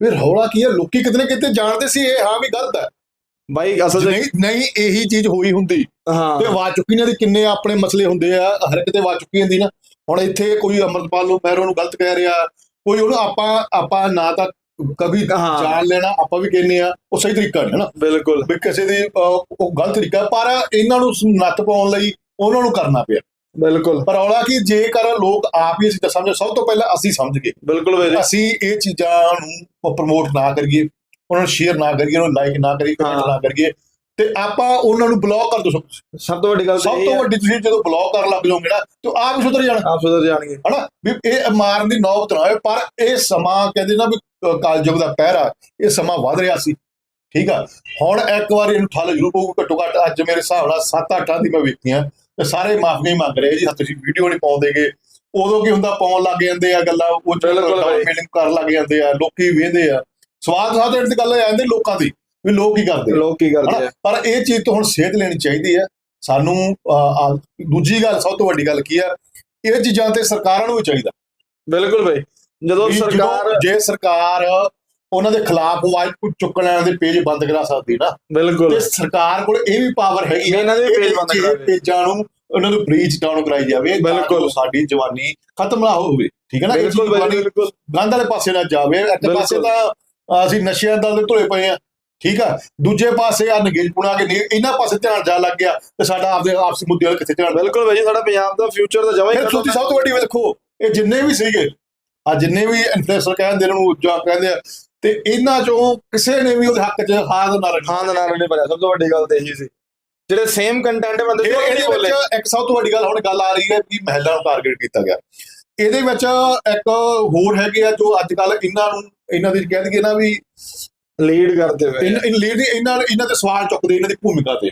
ਫਿਰ ਹੌਲਾ ਕੀ ਹੈ? ਲੋਕੀ ਕਿਤਨੇ ਕਿਤੇ ਜਾਣਦੇ ਸੀ ਇਹ ਹਾਂ ਵੀ ਗਲਤ ਹੈ। ਬਾਈ ਅਸਲ ਨਹੀਂ ਨਹੀਂ ਇਹੀ ਚੀਜ਼ ਹੋਈ ਹੁੰਦੀ ਹਾਂ। ਤੇ ਆਵਾਜ਼ ਚੁੱਕੀ ਨੇ ਦੇ ਕਿੰਨੇ ਆਪਣੇ ਮਸਲੇ ਹੁੰਦੇ ਆ ਹਰ ਕਿਤੇ ਆਵਾਜ਼ ਚੁੱਕੀ ਜਾਂਦੀ ਨਾ। ਹੁਣ ਇੱਥੇ ਕੋਈ ਅਮਰਪਾਲ ਨੂੰ ਪੈਰੋਂ ਨੂੰ ਗਲਤ ਕਹਿ ਰਿਹਾ ਕੋਈ ਉਹਨੂੰ ਆਪਾਂ ਆਪਾਂ ਨਾ ਤਾਂ ਹਾਂ। ਜਾਣ ਲੈਣਾ ਆਪਾਂ ਵੀ ਕਹਿੰਨੇ ਆ ਉਹ ਸਹੀ ਤਰੀਕਾ ਨਹੀਂ ਹੈ ਨਾ? ਬਿਲਕੁਲ। ਵੀ ਕਿਸੇ ਦੀ ਉਹ ਗਲਤ ਤਰੀਕਾ ਪਰ ਇਹਨਾਂ ਨੂੰ ਨੱਤ ਪਾਉਣ ਲਈ ਉਹਨਾਂ ਨੂੰ ਕਰਨਾ ਪਿਆ। ਬਿਲਕੁਲ। ਪਰ ਔਲਾ ਕਿ ਜੇਕਰ ਲੋਕ ਆਪ ਹੀ ਅਸੀਂ ਤਾਂ ਸਮਝ ਸਭ ਤੋਂ ਪਹਿਲਾਂ ਅਸੀਂ ਸਮਝ ਗਏ। ਬਿਲਕੁਲ ਬਾਈ ਅਸੀਂ ਇਹ ਚੀਜ਼ਾਂ ਨੂੰ ਪ੍ਰਮੋਟ ਨਾ ਕਰੀਏ ਉਹਨਾਂ ਨੂੰ ਸ਼ੇਅਰ ਨਾ ਕਰੀਏ ਉਹਨਾਂ ਨੂੰ ਲਾਈਕ ਨਾ ਕਰੀਏ ਕਮੈਂਟ। ਨਾ ਕਰੀਏ। ਤੇ ਆਪਾਂ ਉਹਨਾਂ ਨੂੰ ਬਲੌਕ ਕਰ ਦੋ। ਸਭ ਤੋਂ ਵੱਡੀ ਗੱਲ ਸਭ ਤੋਂ ਵੱਡੀ ਤੁਸੀਂ ਜਦੋਂ ਬਲੌਕ ਕਰਨ ਲੱਗ ਜਾਓਗੇ ਨਾ ਤੇ ਆਪ ਹੀ ਸੁਧਰ ਜਾਣਾ। ਆਪ ਸੁਧਰ ਜਾਣਗੇ। ਹਨਾ? ਵੀ ਇਹ ਮਾਰਨ ਦੀ ਨੌਬਤ ਨਾ ਹੋਵੇ ਪਰ ਇਹ ਸਮਾਂ ਕਹਿੰਦੇ ਨਾ ਵੀ ਕਾਲਯੁਗ ਦਾ ਪਹਿਰਾ ਇਹ ਸਮਾਂ ਵੱਧ ਰਿਹਾ ਸੀ। ਠੀਕ ਆ? ਹੁਣ ਇੱਕ ਵਾਰੀ ਇਹਨੂੰ ਠੱਲ ਜ਼ਰੂਰ ਪਊ ਘੱਟੋ ਘੱਟ ਅੱਜ ਮੇਰੇ ਹਿਸਾਬ ਨਾਲ 7-8 ਦੀ ਮੈਂ ਵੇਖੀਆਂ ਤੇ ਸਾਰੇ ਮਾਫੀਆਂ ਹੀ ਮੰਗ ਰਹੇ ਜੀ ਤੁਸੀਂ ਵੀਡੀਓ ਨਹੀਂ ਪਾਉਂਦੇਗੇ ਉਦੋਂ ਕੀ ਹੁੰਦਾ ਪਾਉਣ ਲੱਗ ਜਾਂਦੇ ਆ ਗੱਲਾਂ ਉਹ ਬਿਲਕੁਲ। ਫੀਲਿੰਗ ਕਰਨ ਲੱਗ ਜਾਂਦੇ ਆ ਲੋਕੀ ਵੇਖਦੇ ਆ। ਸਵਾਦ ਸਾਧ ਦੀ ਗੱਲ ਆ ਜਾਂਦੀ ਲੋਕਾਂ ਦੀ। ਵੀ ਲੋਕ ਕੀ ਕਰਦੇ ਲੋਕ ਕੀ ਕਰਦੇ? ਆ? ਪਰ ਇਹ ਚੀਜ਼ ਤੋਂ ਹੁਣ ਸੇਧ ਲੈਣੀ ਚਾਹੀਦੀ ਹੈ। ਸਾਨੂੰ ਦੂਜੀ ਗੱਲ ਸਭ ਤੋਂ ਵੱਡੀ ਗੱਲ ਕੀ ਹੈ? ਇਹ ਚੀਜ਼ਾਂ ਤੇ ਸਰਕਾਰਾਂ ਨੂੰ ਵੀ ਚਾਹੀਦਾ। ਬਿਲਕੁਲ ਬਾਈ। ਜਦੋਂ ਸਰਕਾਰ ਜੇ ਸਰਕਾਰ ਉਹਨਾਂ ਦੇ ਖਿਲਾਫ ਆਵਾਜ਼ ਚੁੱਕਣ ਵਾਲਿਆਂ ਦੇ ਪੇਜ ਬੰਦ ਕਰਾ ਸਕਦੀ ਨਾ। ਬਿਲਕੁਲ। ਤੇ ਸਰਕਾਰ ਕੋਲ ਇਹ ਵੀ ਪਾਵਰ ਹੈਗੀ ਹੈ ਇਹਨਾਂ ਦੇ ਪੇਜ ਬੰਦ ਕਰਾਵੇ। ਪੇਜਾਂ ਨੂੰ ਉਹਨਾਂ ਨੂੰ ਬ੍ਰੀਚ ਡਾਊਨ ਕਰਾਈ ਜਾਵੇ ਬਿਲਕੁਲ। ਸਾਡੀ ਜਵਾਨੀ ਖਤਮ ਨਾ ਹੋਵੇ। ਠੀਕ ਹੈ ਨਾ? ਬਿਲਕੁਲ ਬਿਲਕੁਲ। ਗੰਦ ਵਾਲੇ ਪਾਸੇ ਨਾ ਜਾਵੇ। ਇੱਕ। ਪਾਸੇ ਤਾਂ ਅਸੀਂ ਨਸ਼ਿਆਂ ਦੇ ਧੁਲੇ ਪਏ ਆ ਠੀਕ ਆ? ਦੂਜੇ ਪਾਸੇ ਆ ਨਗੇਜ ਪੁਣਾ ਕੇ ਇਹਨਾਂ ਪਾਸੇ ਧਿਆਨ ਜਾ ਲੱਗ ਗਿਆ ਤੇ ਸਾਡਾ ਆਪਦੇ ਆਪਸੀ ਮੁੱਦੇ ਵੱਲ ਕਿੱਥੇ ਧਿਆਨ ਬਿਲਕੁਲ ਜੀ ਸਾਡਾ ਪੰਜਾਬ ਦਾ ਫਿਊਚਰ ਤਾਂ ਜਮਾ ਹੀ ਖਤਮ ਤੁਸੀਂ ਸਭ ਤੋਂ ਵੱਡੀ ਵੇਖੋ ਇਹ ਜਿੰਨੇ ਵੀ ਸੀਗੇ ਆ ਜਿੰਨੇ ਵੀ ਇਨਫਲੂਐਂਸਰ ਕਹਿੰਦੇ ਇਹਨਾਂ ਨੂੰ ਜਾਂ ਕਹਿੰਦੇ ਆ ਤੇ ਇਹਨਾਂ ਚੋਂ ਕਿਸੇ ਨੇ ਵੀ ਉਹਦੇ ਹੱਕ 'ਚ ਹਾਜ਼ ਨਾ ਰੱਖੀ। ਹਾਂ ਦਾ ਨਾਮ ਨਹੀਂ ਭਰਿਆ ਸਭ ਤੋਂ ਵੱਡੀ ਗੱਲ ਤੇ ਇਹੀ ਸੀ। ਜਿਹੜੇ ਸੇਮ ਕੰਟੈਂਟ ਬੰਦੇ ਇਹਦੇ ਬੋਲੇ। ਵਿੱਚ ਇੱਕ ਸਭ ਤੋਂ ਵੱਡੀ ਗੱਲ ਹੁਣ ਗੱਲ ਆ ਰਹੀ ਹੈ ਕਿ ਮਹਿਲਾ ਨੂੰ ਟਾਰਗੇਟ ਕੀਤਾ ਗਿਆ। ਇਹਦੇ ਵਿੱਚ ਇੱਕ ਹੋਰ ਹੈਗੇ ਆ ਜੋ ਅੱਜ ਕੱਲ ਇਹਨਾਂ ਨੂੰ ਇਹਨਾਂ ਦੀ ਕਹਿ ਦਈਏ ਨਾ ਵੀ ਲੀਡ ਕਰਦੇ ਹੋਏ। ਇਨ ਲੀਡ ਇਹਨਾਂ ਇਹਨਾਂ ਤੇ ਸਵਾਲ ਚੁੱਕਦੇ ਇਹਨਾਂ ਦੀ ਭੂਮਿਕਾ ਤੇ।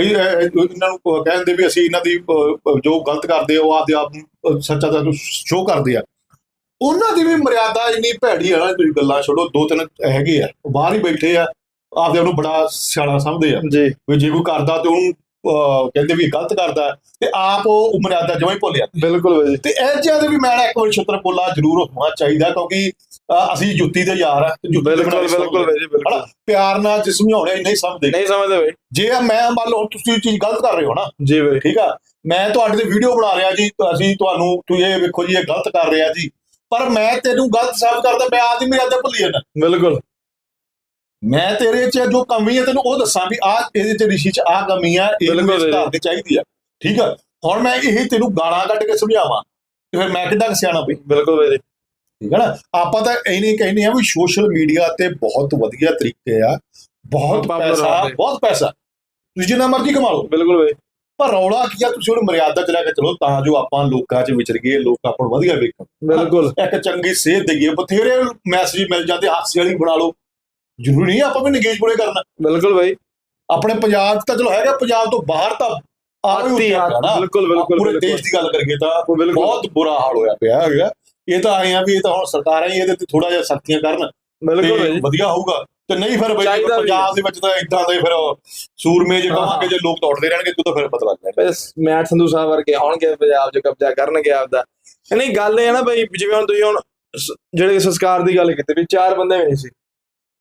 ਇਹ- ਇਹਨਾਂ ਨੂੰ ਕਹਿੰਦੇ ਵੀ ਅਸੀਂ ਇਹਨਾਂ ਦੀ ਜੋ ਗਲਤ ਕਰਦੇ ਉਹ ਆਪਦੇ ਆਪ ਸੱਚਾ ਦਾ ਸ਼ੋਅ ਕਰਦੇ ਆ। ਉਹਨਾਂ ਦੀ ਵੀ ਮਰਿਆਦਾ ਇੰਨੀ ਭੈੜੀ ਆ ਤੁਸੀਂ ਗੱਲਾਂ ਛੱਡੋ ਦੋ ਤਿੰਨ ਹੈਗੇ ਆ। ਬਾਹਰ ਹੀ ਬੈਠੇ ਆ ਆਪਦੇ ਆਪ ਨੂੰ ਬੜਾ ਸਿਆਣਾ ਸਮਝਦੇ ਆ। ਜੀ। ਵੀ ਜੇ ਕੋਈ ਕਰਦਾ ਤੇ ਉਹਨੂੰ ਕਹਿੰਦੇ ਵੀ ਗਲਤ ਕਰਦਾ ਤੇ ਆਪ ਉਹ ਮਰਿਆਦਾ ਜਮਾਂ ਹੀ ਭੁੱਲ ਜਾਂਦੇ ਬਿਲਕੁਲ ਬਾਈ ਤੇ ਇਹ ਜਿਹਾ ਦੇ ਵੀ ਮੈਂ ਇੱਕ ਵਾਰ ਛਤਰ ਪੋਲਾ ਜ਼ਰੂਰ ਹੋਣਾ ਚਾਹੀਦਾ ਕਿਉਂਕਿ ਅਸੀਂ ਜੁੱਤੀ ਦੇ ਯਾਰ ਆ ਬਿਲਕੁਲ ਬਿਲਕੁਲ ਬਾਈ ਬਿਲਕੁਲ? ਪਿਆਰ ਨਾਲ ਜੇ ਸਮਝਾਉਣੇ ਨਹੀਂ ਸਮਝਦੇ। ਨਹੀਂ ਸਮਝਦੇ ਬਾਈ। ਜੇ ਮੈਂ ਮੰਨ ਲਓ ਹੁਣ ਤੁਸੀਂ ਚੀਜ਼ ਗਲਤ ਕਰ ਰਹੇ ਹੋ ਨਾ ਜੀ ਬਾਈ। ਠੀਕ ਆ? ਮੈਂ ਤੁਹਾਡੇ ਤੇ ਵੀਡੀਓ ਬਣਾ ਰਿਹਾ ਜੀ ਅਸੀਂ ਤੁਹਾਨੂੰ ਤੁਸੀਂ ਇਹ ਵੇਖੋ ਜੀ ਇਹ ਗਲਤ ਕਰ ਰਿਹਾ ਜੀ। ਪਰ ਮੈਂ ਤੈਨੂੰ ਗਲਤ ਸਾਬਤ ਕਰਦਾ ਮੈਂ ਆਦੀ ਮਰਿਆਦਾ ਭੁੱਲੀ ਜਾਂਦਾ। ਬਿਲਕੁਲ। ਮੈਂ ਤੇਰੇ 'ਚ ਜੋ ਕਮੀ ਹੈ ਤੈਨੂੰ ਉਹ ਦੱਸਾਂ ਵੀ ਆ ਇਹਦੇ 'ਚ ਰਿਸ਼ੀ 'ਚ ਆ ਕਮੀ ਆ ਇਹ ਮੈਨੂੰ ਸੁਧਾਰਨੀ ਚਾਹੀਦੀ ਆ। ਠੀਕ ਆ? ਹੁਣ ਮੈਂ ਇਹ ਤੈਨੂੰ ਗਾਲਾਂ ਕੱਢ ਕੇ ਸਮਝਾਵਾਂ। ਤੇ ਫਿਰ ਮੈਂ ਕਿੱਦਾਂ ਕੁ ਸਿਆਣਾ ਪਈ ਬਿਲਕੁਲ ਬਾਈ ਜੀ ਠੀਕ ਹੈ ਨਾ? ਆਪਾਂ ਤਾਂ ਇਹਨੇ ਕਹਿੰਦੇ ਆ ਵੀ ਸੋਸ਼ਲ ਮੀਡੀਆ ਤੇ ਬਹੁਤ ਵਧੀਆ ਤਰੀਕੇ ਆ ਬਹੁਤ ਪੈਸਾ। ਬਹੁਤ ਪੈਸਾ। ਤੁਸੀਂ ਜਿੰਨਾ ਮਰਜ਼ੀ ਕਮਾ ਲਓ। ਬਿਲਕੁਲ ਬਾਈ ਪਰ ਰੌਲਾ ਕੀ ਆ? ਤੁਸੀਂ ਉਹਨੂੰ ਮਰਿਆਦਾ ਚ ਲੈ ਕੇ ਚਲੋ ਤਾਂ ਜੋ ਆਪਾਂ ਲੋਕਾਂ 'ਚ ਵਿਚਰ ਗਏ ਲੋਕ ਆਪਾਂ ਨੂੰ ਵਧੀਆ ਵੇਖਣ। ਬਿਲਕੁਲ। ਇੱਕ ਚੰਗੀ ਸੇਧ ਦੇਈਏ। ਬਥੇਰੇ ਮੈਸੇਜ ਮਿਲ ਜਾਂਦੇ ਹਾਸੇ ਵਾਲੀ ਬਣਾ ਲਓ। ਜ਼ਰੂਰੀ ਨਹੀਂ ਆਪਾਂ ਵੀ ਨਿਗੇਜ ਪੂਰੇ ਕਰਨਾ। ਬਿਲਕੁਲ ਬਾਈ। ਆਪਣੇ ਪੰਜਾਬ ਤਾਂ ਚਲੋ ਹੈਗਾ ਪੰਜਾਬ ਤੋਂ ਬਾਹਰ ਤਾਂ ਆਹ ਵੀ ਉੱਤੇ ਨਾ। ਬਿਲਕੁਲ ਬਿਲਕੁਲ ਪੂਰੇ। ਦੇਸ਼ ਦੀ ਗੱਲ ਕਰੀਏ ਤਾਂ ਬਹੁਤ ਬੁਰਾ ਹਾਲ ਹੋਇਆ ਪਿਆ ਹੈਗਾ। ਇਹ ਤਾਂ ਆਏ ਆ ਵੀ ਇਹ ਤਾਂ ਹੁਣ ਸਰਕਾਰਾਂ ਹੀ ਇਹਦੇ ਤੇ ਥੋੜਾ ਜਿਹਾ ਸਖਤੀਆਂ ਕਰਨ ਬਿਲਕੁਲ ਵਧੀਆ ਹੋਊਗਾ। ਤੇ ਨਹੀਂ ਫਿਰ ਬਈ ਪੰਜਾਬ ਦੇ ਵਿੱਚ ਤਾਂ ਇਦਾਂ ਦੇ ਫਿਰ ਸੂਰਮੇ ਜੇ ਕਹਾਂਗੇ ਜੇ ਲੋਕ ਦੌੜਦੇ ਰਹਿਣਗੇ ਤੂੰ ਤਾਂ ਫਿਰ ਪਤਾ ਲੱਗ ਜਾਣਾ ਮੈਟ ਸੰਧੂ ਸਾਹਿਬ ਵਰਗੇ ਆਉਣਗੇ ਪੰਜਾਬ 'ਚ ਕਬਜ਼ਾ ਕਰਨਗੇ ਆਪਦਾ। ਨਹੀਂ ਗੱਲ ਇਹ ਹੈ ਨਾ ਬਈ ਜਿਵੇਂ ਹੁਣ ਤੁਸੀਂ ਹੁਣ ਜਿਹੜੇ ਸੰਸਕਾਰ ਦੀ ਗੱਲ ਕੀਤੀ ਵੀ ਚਾਰ ਬੰਦੇ ਵੀ ਨਹੀਂ ਸੀ।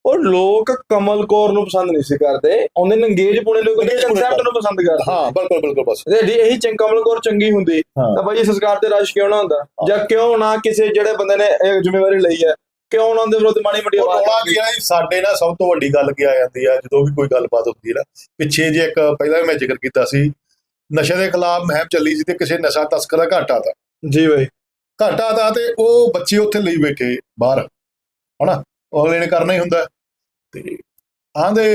ਉਹ ਲੋਕ ਕਮਲ ਕੌਰ ਨੂੰ ਪਸੰਦ ਨਹੀਂ ਸੀ ਕਰਦੇ। ਉਹਨੇ ਨੰਗੇਜ ਪੁਣੇ ਨੰਗੇਜ ਪੁਣੇ ਕਨਸੈਪਟ ਨੂੰ ਪਸੰਦ ਕਰਦੇ ਹਾਂ ਬਿਲਕੁਲ ਬਿਲਕੁਲ ਬਸ। ਜੇ ਇਹੀ ਚੰਗ ਕਮਲ ਕੌਰ ਚੰਗੀ ਹੁੰਦੀ। ਤਾਂ ਬਾਈ ਸੰਸਕਾਰ ਤੇ ਰਸ਼ ਕਿਉਂ ਨਾ ਹੁੰਦਾ? ਜਾਂ ਕਿਉਂ ਨਾ ਕਿਸੇ ਜਿਹੜੇ ਬੰਦੇ ਨੇ ਇਹ ਜ਼ਿੰਮੇਵਾਰੀ ਲਈ ਹੈ? ਕਿਉਂ ਉਹਨਾਂ ਦੇ ਵਿਰੁੱਧ ਮਾੜੀ ਮੋਟੀ ਆਵਾਜ਼ ਰੌਲਾ ਕੀ ਹੈ? ਸਾਡੇ ਨਾਲ ਸਭ ਤੋਂ ਵੱਡੀ ਗੱਲ ਕੀ ਆ ਜਾਂਦੀ ਆ ਜਦੋਂ ਵੀ ਕੋਈ ਗੱਲਬਾਤ ਹੁੰਦੀ ਹੈ ਨਾ ਪਿੱਛੇ ਜੇ ਇੱਕ ਪਹਿਲਾਂ ਵੀ ਮੈਂ ਜ਼ਿਕਰ ਕੀਤਾ ਸੀ ਨਸ਼ੇ ਦੇ ਖਿਲਾਫ ਮੁਹਿੰਮ ਚੱਲੀ ਸੀ ਤੇ ਕਿਸੇ ਨਸ਼ਾ ਤਸਕਰ ਦਾ ਘਾਟਾ ਤਾ। ਜੀ ਬਾਈ। ਘਾਟਾ ਤਾ ਤੇ ਉਹ ਬੱਚੇ ਉੱਥੇ ਲਈ ਬੈਠੇ ਬਾਹਰ ਹਨਾ? ਉਹ ਅਗਲੇ ਨੇ ਕਰਨਾ ਹੀ ਹੁੰਦਾ ਤੇ ਆਂਦੇ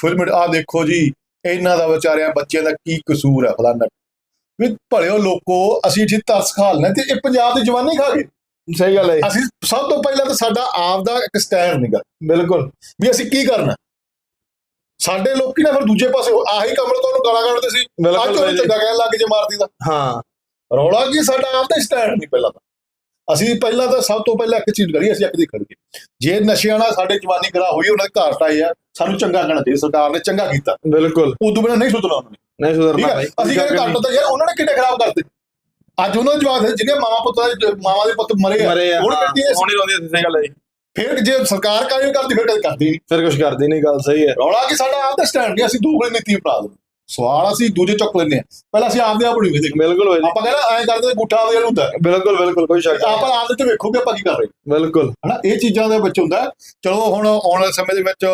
ਛੋਲ ਆ ਦੇਖੋ ਜੀ ਇਹਨਾਂ ਦਾ ਵਿਚਾਰਿਆਂ ਬੱਚਿਆਂ ਦਾ ਕੀ ਕਸੂਰ ਹੈ ਫਲਾਨਾ। ਵੀ ਭਲਿਓ ਲੋਕੋ ਅਸੀਂ ਇੱਥੇ ਤਰਸ ਖਾ ਲੈਣਾ ਤੇ ਇਹ ਪੰਜਾਬ ਦੀ ਜਵਾਨੀ ਖਾ ਗਏ। ਸਹੀ ਗੱਲ ਹੈ ਅਸੀਂ ਸਭ ਤੋਂ ਪਹਿਲਾਂ ਤਾਂ ਸਾਡਾ ਆਪ ਦਾ ਇੱਕ ਸਟੈਂਡ ਨਹੀਂਗਾ ਬਿਲਕੁਲ। ਵੀ ਅਸੀਂ ਕੀ ਕਰਨਾ? ਸਾਡੇ ਲੋਕੀ ਨਾ ਫਿਰ ਦੂਜੇ ਪਾਸੇ ਆਹੀ ਕਮਲ ਤੋਂ ਉਹਨੂੰ ਗਾਲਾਂ ਕੱਢਦੇ ਸੀ। ਅੱਜ ਜੀ। ਚੰਗਾ ਕਹਿਣ ਲੱਗ ਜੇ ਮਾਰਦੀ ਦਾ ਹਾਂ। ਰੌਲਾ ਕੀ ਸਾਡਾ ਆਪ ਦਾ ਸਟੈਂਡ ਨਹੀਂ ਪਹਿਲਾਂ ਤਾਂ। ਅਸੀਂ ਪਹਿਲਾਂ ਤਾਂ ਸਭ ਤੋਂ ਪਹਿਲਾਂ ਇੱਕ ਚੀਜ਼ ਕਰੀ ਅਸੀਂ ਇੱਕ ਦੀ ਕਰੀਏ ਜੇ ਨਸ਼ਿਆਂ ਨਾਲ ਸਾਡੇ ਜਵਾਨੀ ਗਰਾ ਹੋਈ ਉਹਨਾਂ ਦੇ ਘਰ ਟਾਏ ਆ ਸਾਨੂੰ ਚੰਗਾ ਕਹਿਣਾ ਚਾਹੀਦਾ ਸਰਕਾਰ ਨੇ ਚੰਗਾ ਕੀਤਾ। ਬਿਲਕੁਲ। ਉਦੋਂ ਬਿਨਾਂ ਨਹੀਂ ਸੁਧਰਨਾ ਉਹਨਾਂ। ਨੇ ਨਹੀਂ ਸੁਧਰਨਾ ਬਾਈ। ਅਸੀਂ ਕਹਿੰਦੇ ਘੱਟ ਤਾਂ ਯਾਰ ਉਹਨਾਂ ਨੇ ਕਿੰਨੇ ਖਰਾਬ ਕਰਤੇ। ਅੱਜ ਉਹਨਾਂ ਦੇ ਜਵਾਬ ਜਿਹਨੇ ਮਾਵਾ ਪੁੱਤਾਂ ਦੇ ਮਾਵਾ ਦੇ ਪੁੱਤ ਮਰੇ ਆ। ਹੁਣ ਕਹਿੰਦੀ ਹੈ ਹੁਣ ਰੋਂਦੀ ਸਹੀ ਗੱਲ ਹੈ। ਫਿਰ ਜੇ ਸਰਕਾਰ ਕਾਇਮ ਕਰਦੀ ਫਿਰ ਕਦੇ ਕਰਦੀ ਨਹੀਂ। ਫਿਰ ਕੁਝ ਕਰਦੀ ਨਹੀਂ ਗੱਲ ਸਹੀ ਹੈ। ਰੌਲਾ ਕਿ ਸਾਡਾ? ਆਪ ਦਾ ਸਟੈਂਡ ਨਹੀਂ ਅਸੀਂ ਦੂਸਰੇ ਨੀਤੀ ਅਪਣਾ ਦਿੰਦੇ ਸਵਾਲ ਅਸੀਂ ਦੂਜੇ ਚੁੱਕ ਲੈਂਦੇ ਆ। ਪਹਿਲਾਂ ਅਸੀਂ ਆਪਦੇ ਆਪ ਨਹੀਂ ਵੇਖਦੇ ਬਿਲਕੁਲ ਜੀ। ਆਪਾਂ ਕਹਿੰਦਾ ਐਂ ਕਰਦੇ ਗੁੱਠਾ ਦੇ ਹੁੰਦਾ। ਹੈ। ਬਿਲਕੁਲ ਬਿਲਕੁਲ ਕੋਈ ਸ਼ੱਕ ਨਹੀਂ। ਆਪਾਂ ਆਪਦੇ ਤੇ ਵੇਖੋ ਕਿ ਆਪਾਂ ਕੀ ਕਰ ਰਹੇ। ਬਿਲਕੁਲ। ਹਨਾ ਇਹ ਚੀਜ਼ਾਂ ਦੇ ਵਿੱਚ ਹੁੰਦਾ। ਚਲੋ ਹੁਣ ਆਉਣ ਵਾਲੇ ਸਮੇਂ ਦੇ ਵਿੱਚ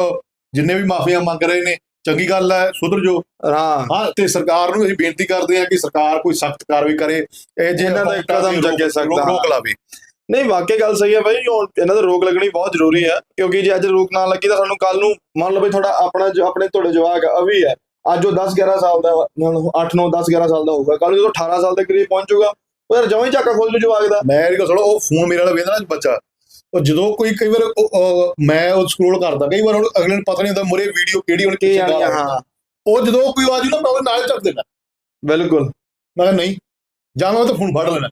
ਜਿੰਨੇ ਵੀ ਮਾਫੀਆਂ ਮੰਗ ਰਹੇ ਨੇ ਚੰਗੀ ਗੱਲ ਹੈ ਸੁਧਰ ਜੋ ਹਾਂ। ਹਾਂ ਤੇ ਸਰਕਾਰ ਨੂੰ ਅਸੀਂ ਬੇਨਤੀ ਕਰਦੇ ਹਾਂ ਕਿ ਸਰਕਾਰ ਕੋਈ ਸਖਤ ਕਾਰਵਾਈ ਕਰੇ। ਇਹ ਜੇ ਇਹਨਾਂ ਦਾ ਇੱਕ ਕਦਮ ਚੱਕੇ ਸਕਦਾ। ਰੋਕ ਲਾਵੇ। ਨਹੀਂ ਵਾਕਈ ਗੱਲ ਸਹੀ ਹੈ ਬਾਈ ਹੁਣ ਇਹਨਾਂ ਦਾ ਰੋਕ ਲੱਗਣੀ ਬਹੁਤ ਜ਼ਰੂਰੀ ਹੈ ਕਿਉਂਕਿ ਜੇ ਅੱਜ ਰੋਕ ਨਾ ਲੱਗੀ ਤਾਂ ਸਾਨੂੰ ਕੱਲ ਨੂੰ ਮੰਨ ਲਓ ਵੀ ਤੁਹਾਡਾ ਆਪਣਾ ਜੋ ਆਪਣੇ ਤੁਹਾਡੇ ਜਵਾਕ ਆ, ਅਵੀ ਹੈ ਅੱਜ ਉਹ 10 11 ਸਾਲ ਦਾ 8 9 10 11 ਸਾਲ ਦਾ ਹੋਊਗਾ। ਕੱਲ ਜਦੋਂ 18 ਸਾਲ ਦੇ ਕਰੀਬ ਪਹੁੰਚੂਗਾ ਉਹ ਯਾਰ ਜਮਾਂ ਹੀ ਝਾਕਾ ਖੋਲ ਜੂ ਜਵਾਕ ਦਾ। ਮੈਂ ਇਹ ਸੁਣੋ ਉਹ ਫੋਨ ਮੇਰੇ ਵਾਲਾ ਵੇਖਦਾ ਨਾ ਬੱਚਾ। ਉਹ ਜਦੋਂ ਕੋਈ ਕਈ ਵਾਰ ਮੈਂ ਉਹ ਸਕਰੋਲ ਕਰਦਾ ਕਈ ਵਾਰ ਉਹਨੂੰ ਅਗਲੇ ਨੂੰ ਪਤਾ ਨਹੀਂ ਹੁੰਦਾ ਮੁਰੇ ਵੀਡੀਓ ਕਿਹੜੀ ਹੁਣ ਕੀ ਆਣੀ ਹਾਂ। ਉਹ ਜਦੋਂ ਕੋਈ ਆਵਾਜ਼ ਨਾ ਮੈਂ ਨਾਲ ਚੱਕ ਦੇਣਾ ਬਿਲਕੁਲ। ਮੈਂ ਕਿਹਾ ਨਹੀਂ ਜਾਂ ਮੈਂ ਤਾਂ ਫੋਨ ਫੜ ਲੈਣਾ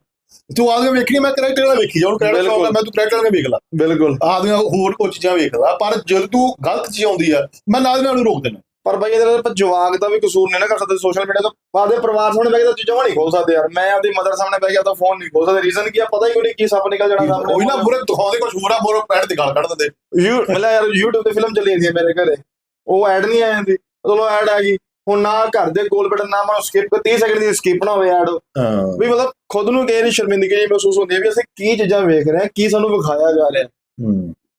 ਤੂੰ ਆਦਮੀ ਵੇਖਣੀ ਮੈਂ ਕਰੈਕਟਰ ਨਾਲ ਵੇਖੀ ਜਾ ਉਹਨੂੰ ਕਰੈਕਟਰ। ਮੈਂ ਤੂੰ ਕਰੈਕਟਰ ਨਾਲ ਵੇਖ ਲਾ। ਬਿਲਕੁਲ। ਆਦਮੀ ਹੋਰ ਕੋਈ ਚੀਜ਼ਾਂ ਵੇਖਦਾ ਪਰ ਜਦ ਤੂੰ ਗਲਤ ਚੀਜ਼ ਆਉਂਦੀ ਆ ਮੈਂ ਨਾਲ ਨਾਲ ਰੋਕ ਦੇਣਾ ਪਰ ਬਾਈ ਇਹਦੇ ਨਾਲ ਜਵਾਕ ਦਾ ਵੀ ਕਸੂਰ ਨਹੀਂ ਨਾ ਕਰ ਸਕਦੇ ਸੋਸ਼ਲ ਮੀਡੀਆ ਤੋਂ। ਆਪਦੇ ਪਰਿਵਾਰ ਸਾਹਮਣੇ ਬਹਿ ਕੇ ਤਾਂ ਚੀਜ਼ਾਂ ਨਹੀਂ ਖੋਲ ਸਕਦੇ ਯਾਰ। ਮੈਂ ਆਪਦੀ ਮਦਰ ਸਾਹਮਣੇ ਬਹਿ ਕੇ ਆਪਦਾ ਫੋਨ ਨਹੀਂ ਖੋਲ ਸਕਦਾ। ਰੀਜ਼ਨ ਕੀ ਆ? ਪਤਾ ਹੀ ਕੋਈ ਕੀ ਸੱਪ ਨਿਕਲ ਜਾਣਾ ਸਾਹਮਣੇ। ਉਹੀ ਨਾ ਬੁਰੇ ਦਿਖਾਉਂਦੇ ਕੁਝ ਹੋਰ ਆ ਮੋਰ ਪੈਂਟ ਦੀ ਗਾਲ ਕੱਢ ਦਿੰਦੇ। ਯੂ ਮਤਲਬ ਯਾਰ YouTube ਤੇ ਫਿਲਮ ਚੱਲੀ ਜਾਂਦੀ ਹੈ ਮੇਰੇ ਘਰੇ। ਉਹ ਐਡ ਨਹੀਂ ਆ ਜਾਂਦੀ। ਚਲੋ ਐਡ ਆ ਗਈ। ਹੁਣ ਨਾ ਘਰ ਦੇ ਕੋਲ ਬਟਨ ਨਾ ਮੈਂ ਸਕਿਪ 30 ਸੈਕਿੰਡ ਦੀ ਸਕਿਪ ਨਾ ਹੋਵੇ ਐਡ ਵੀ ਮਤਲਬ ਖੁਦ ਨੂੰ ਵਾਰੀ ਸ਼ਰਮਿੰਦਗੀ ਮਹਿਸੂਸ ਹੁੰਦੀ ਹੈ ਵੀ ਅਸੀਂ ਕੀ ਚੀਜ਼ਾਂ ਵੇਖ ਰਹੇ ਹਾਂ ਕੀ ਸਾਨੂੰ ਵਿਖਾਇਆ ਜਾ ਰਿਹਾ।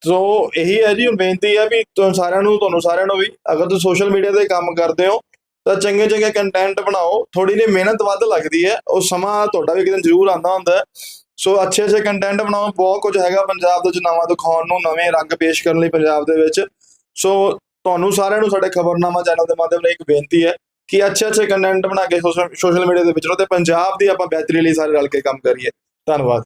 ਸੋ ਇਹੀ ਹੈ ਜੀ, ਹੁਣ ਬੇਨਤੀ ਹੈ ਵੀ ਤੁਹਾਨੂੰ ਸਾਰਿਆਂ ਨੂੰ, ਤੁਹਾਨੂੰ ਸਾਰਿਆਂ ਨੂੰ ਵੀ, ਅਗਰ ਤੁਸੀਂ ਸੋਸ਼ਲ ਮੀਡੀਆ ਤੇ ਕੰਮ ਕਰਦੇ ਹੋ, ਤਾਂ ਚੰਗੇ ਚੰਗੇ ਕੰਟੈਂਟ ਬਣਾਓ ਥੋੜੀ ਜਿਹੀ ਮਿਹਨਤ ਵੱਧ ਲੱਗਦੀ ਹੈ, ਉਹ ਸਮਾਂ ਤੁਹਾਡਾ ਵੀ ਇੱਕ ਦਿਨ ਜ਼ਰੂਰ ਆਉਂਦਾ ਹੁੰਦਾ ਸੋ ਅੱਛੇ ਅੱਛੇ ਕੰਟੈਂਟ ਬਣਾਓ, ਬਹੁਤ ਕੁਝ ਹੈਗਾ ਪੰਜਾਬ ਦੇ ਵਿੱਚ ਨਵਾਂ ਦਿਖਾਉਣ ਨੂੰ, ਨਵੇਂ ਰੰਗ ਪੇਸ਼ ਕਰਨ ਲਈ ਪੰਜਾਬ ਦੇ ਵਿੱਚ। ਸੋ ਤੁਹਾਨੂੰ ਸਾਰਿਆਂ ਨੂੰ ਸਾਡੇ ਖਬਰਨਾਮਾ ਚੈਨਲ ਦੇ ਮਾਧਿਅਮ ਨਾਲ ਇੱਕ ਬੇਨਤੀ ਹੈ ਕਿ ਅੱਛੇ ਅੱਛੇ ਕੰਟੈਂਟ ਬਣਾ ਕੇ ਸੋਸ਼ਲ ਮੀਡੀਆ ਦੇ ਵਿੱਚ ਰਹੋ ਤੇ ਪੰਜਾਬ ਦੀ ਆਪਾਂ ਬਿਹਤਰੀ ਲਈ ਸਾਰੇ ਰਲ ਕੇ ਕੰਮ ਕਰੀਏ। ਧੰਨਵਾਦ।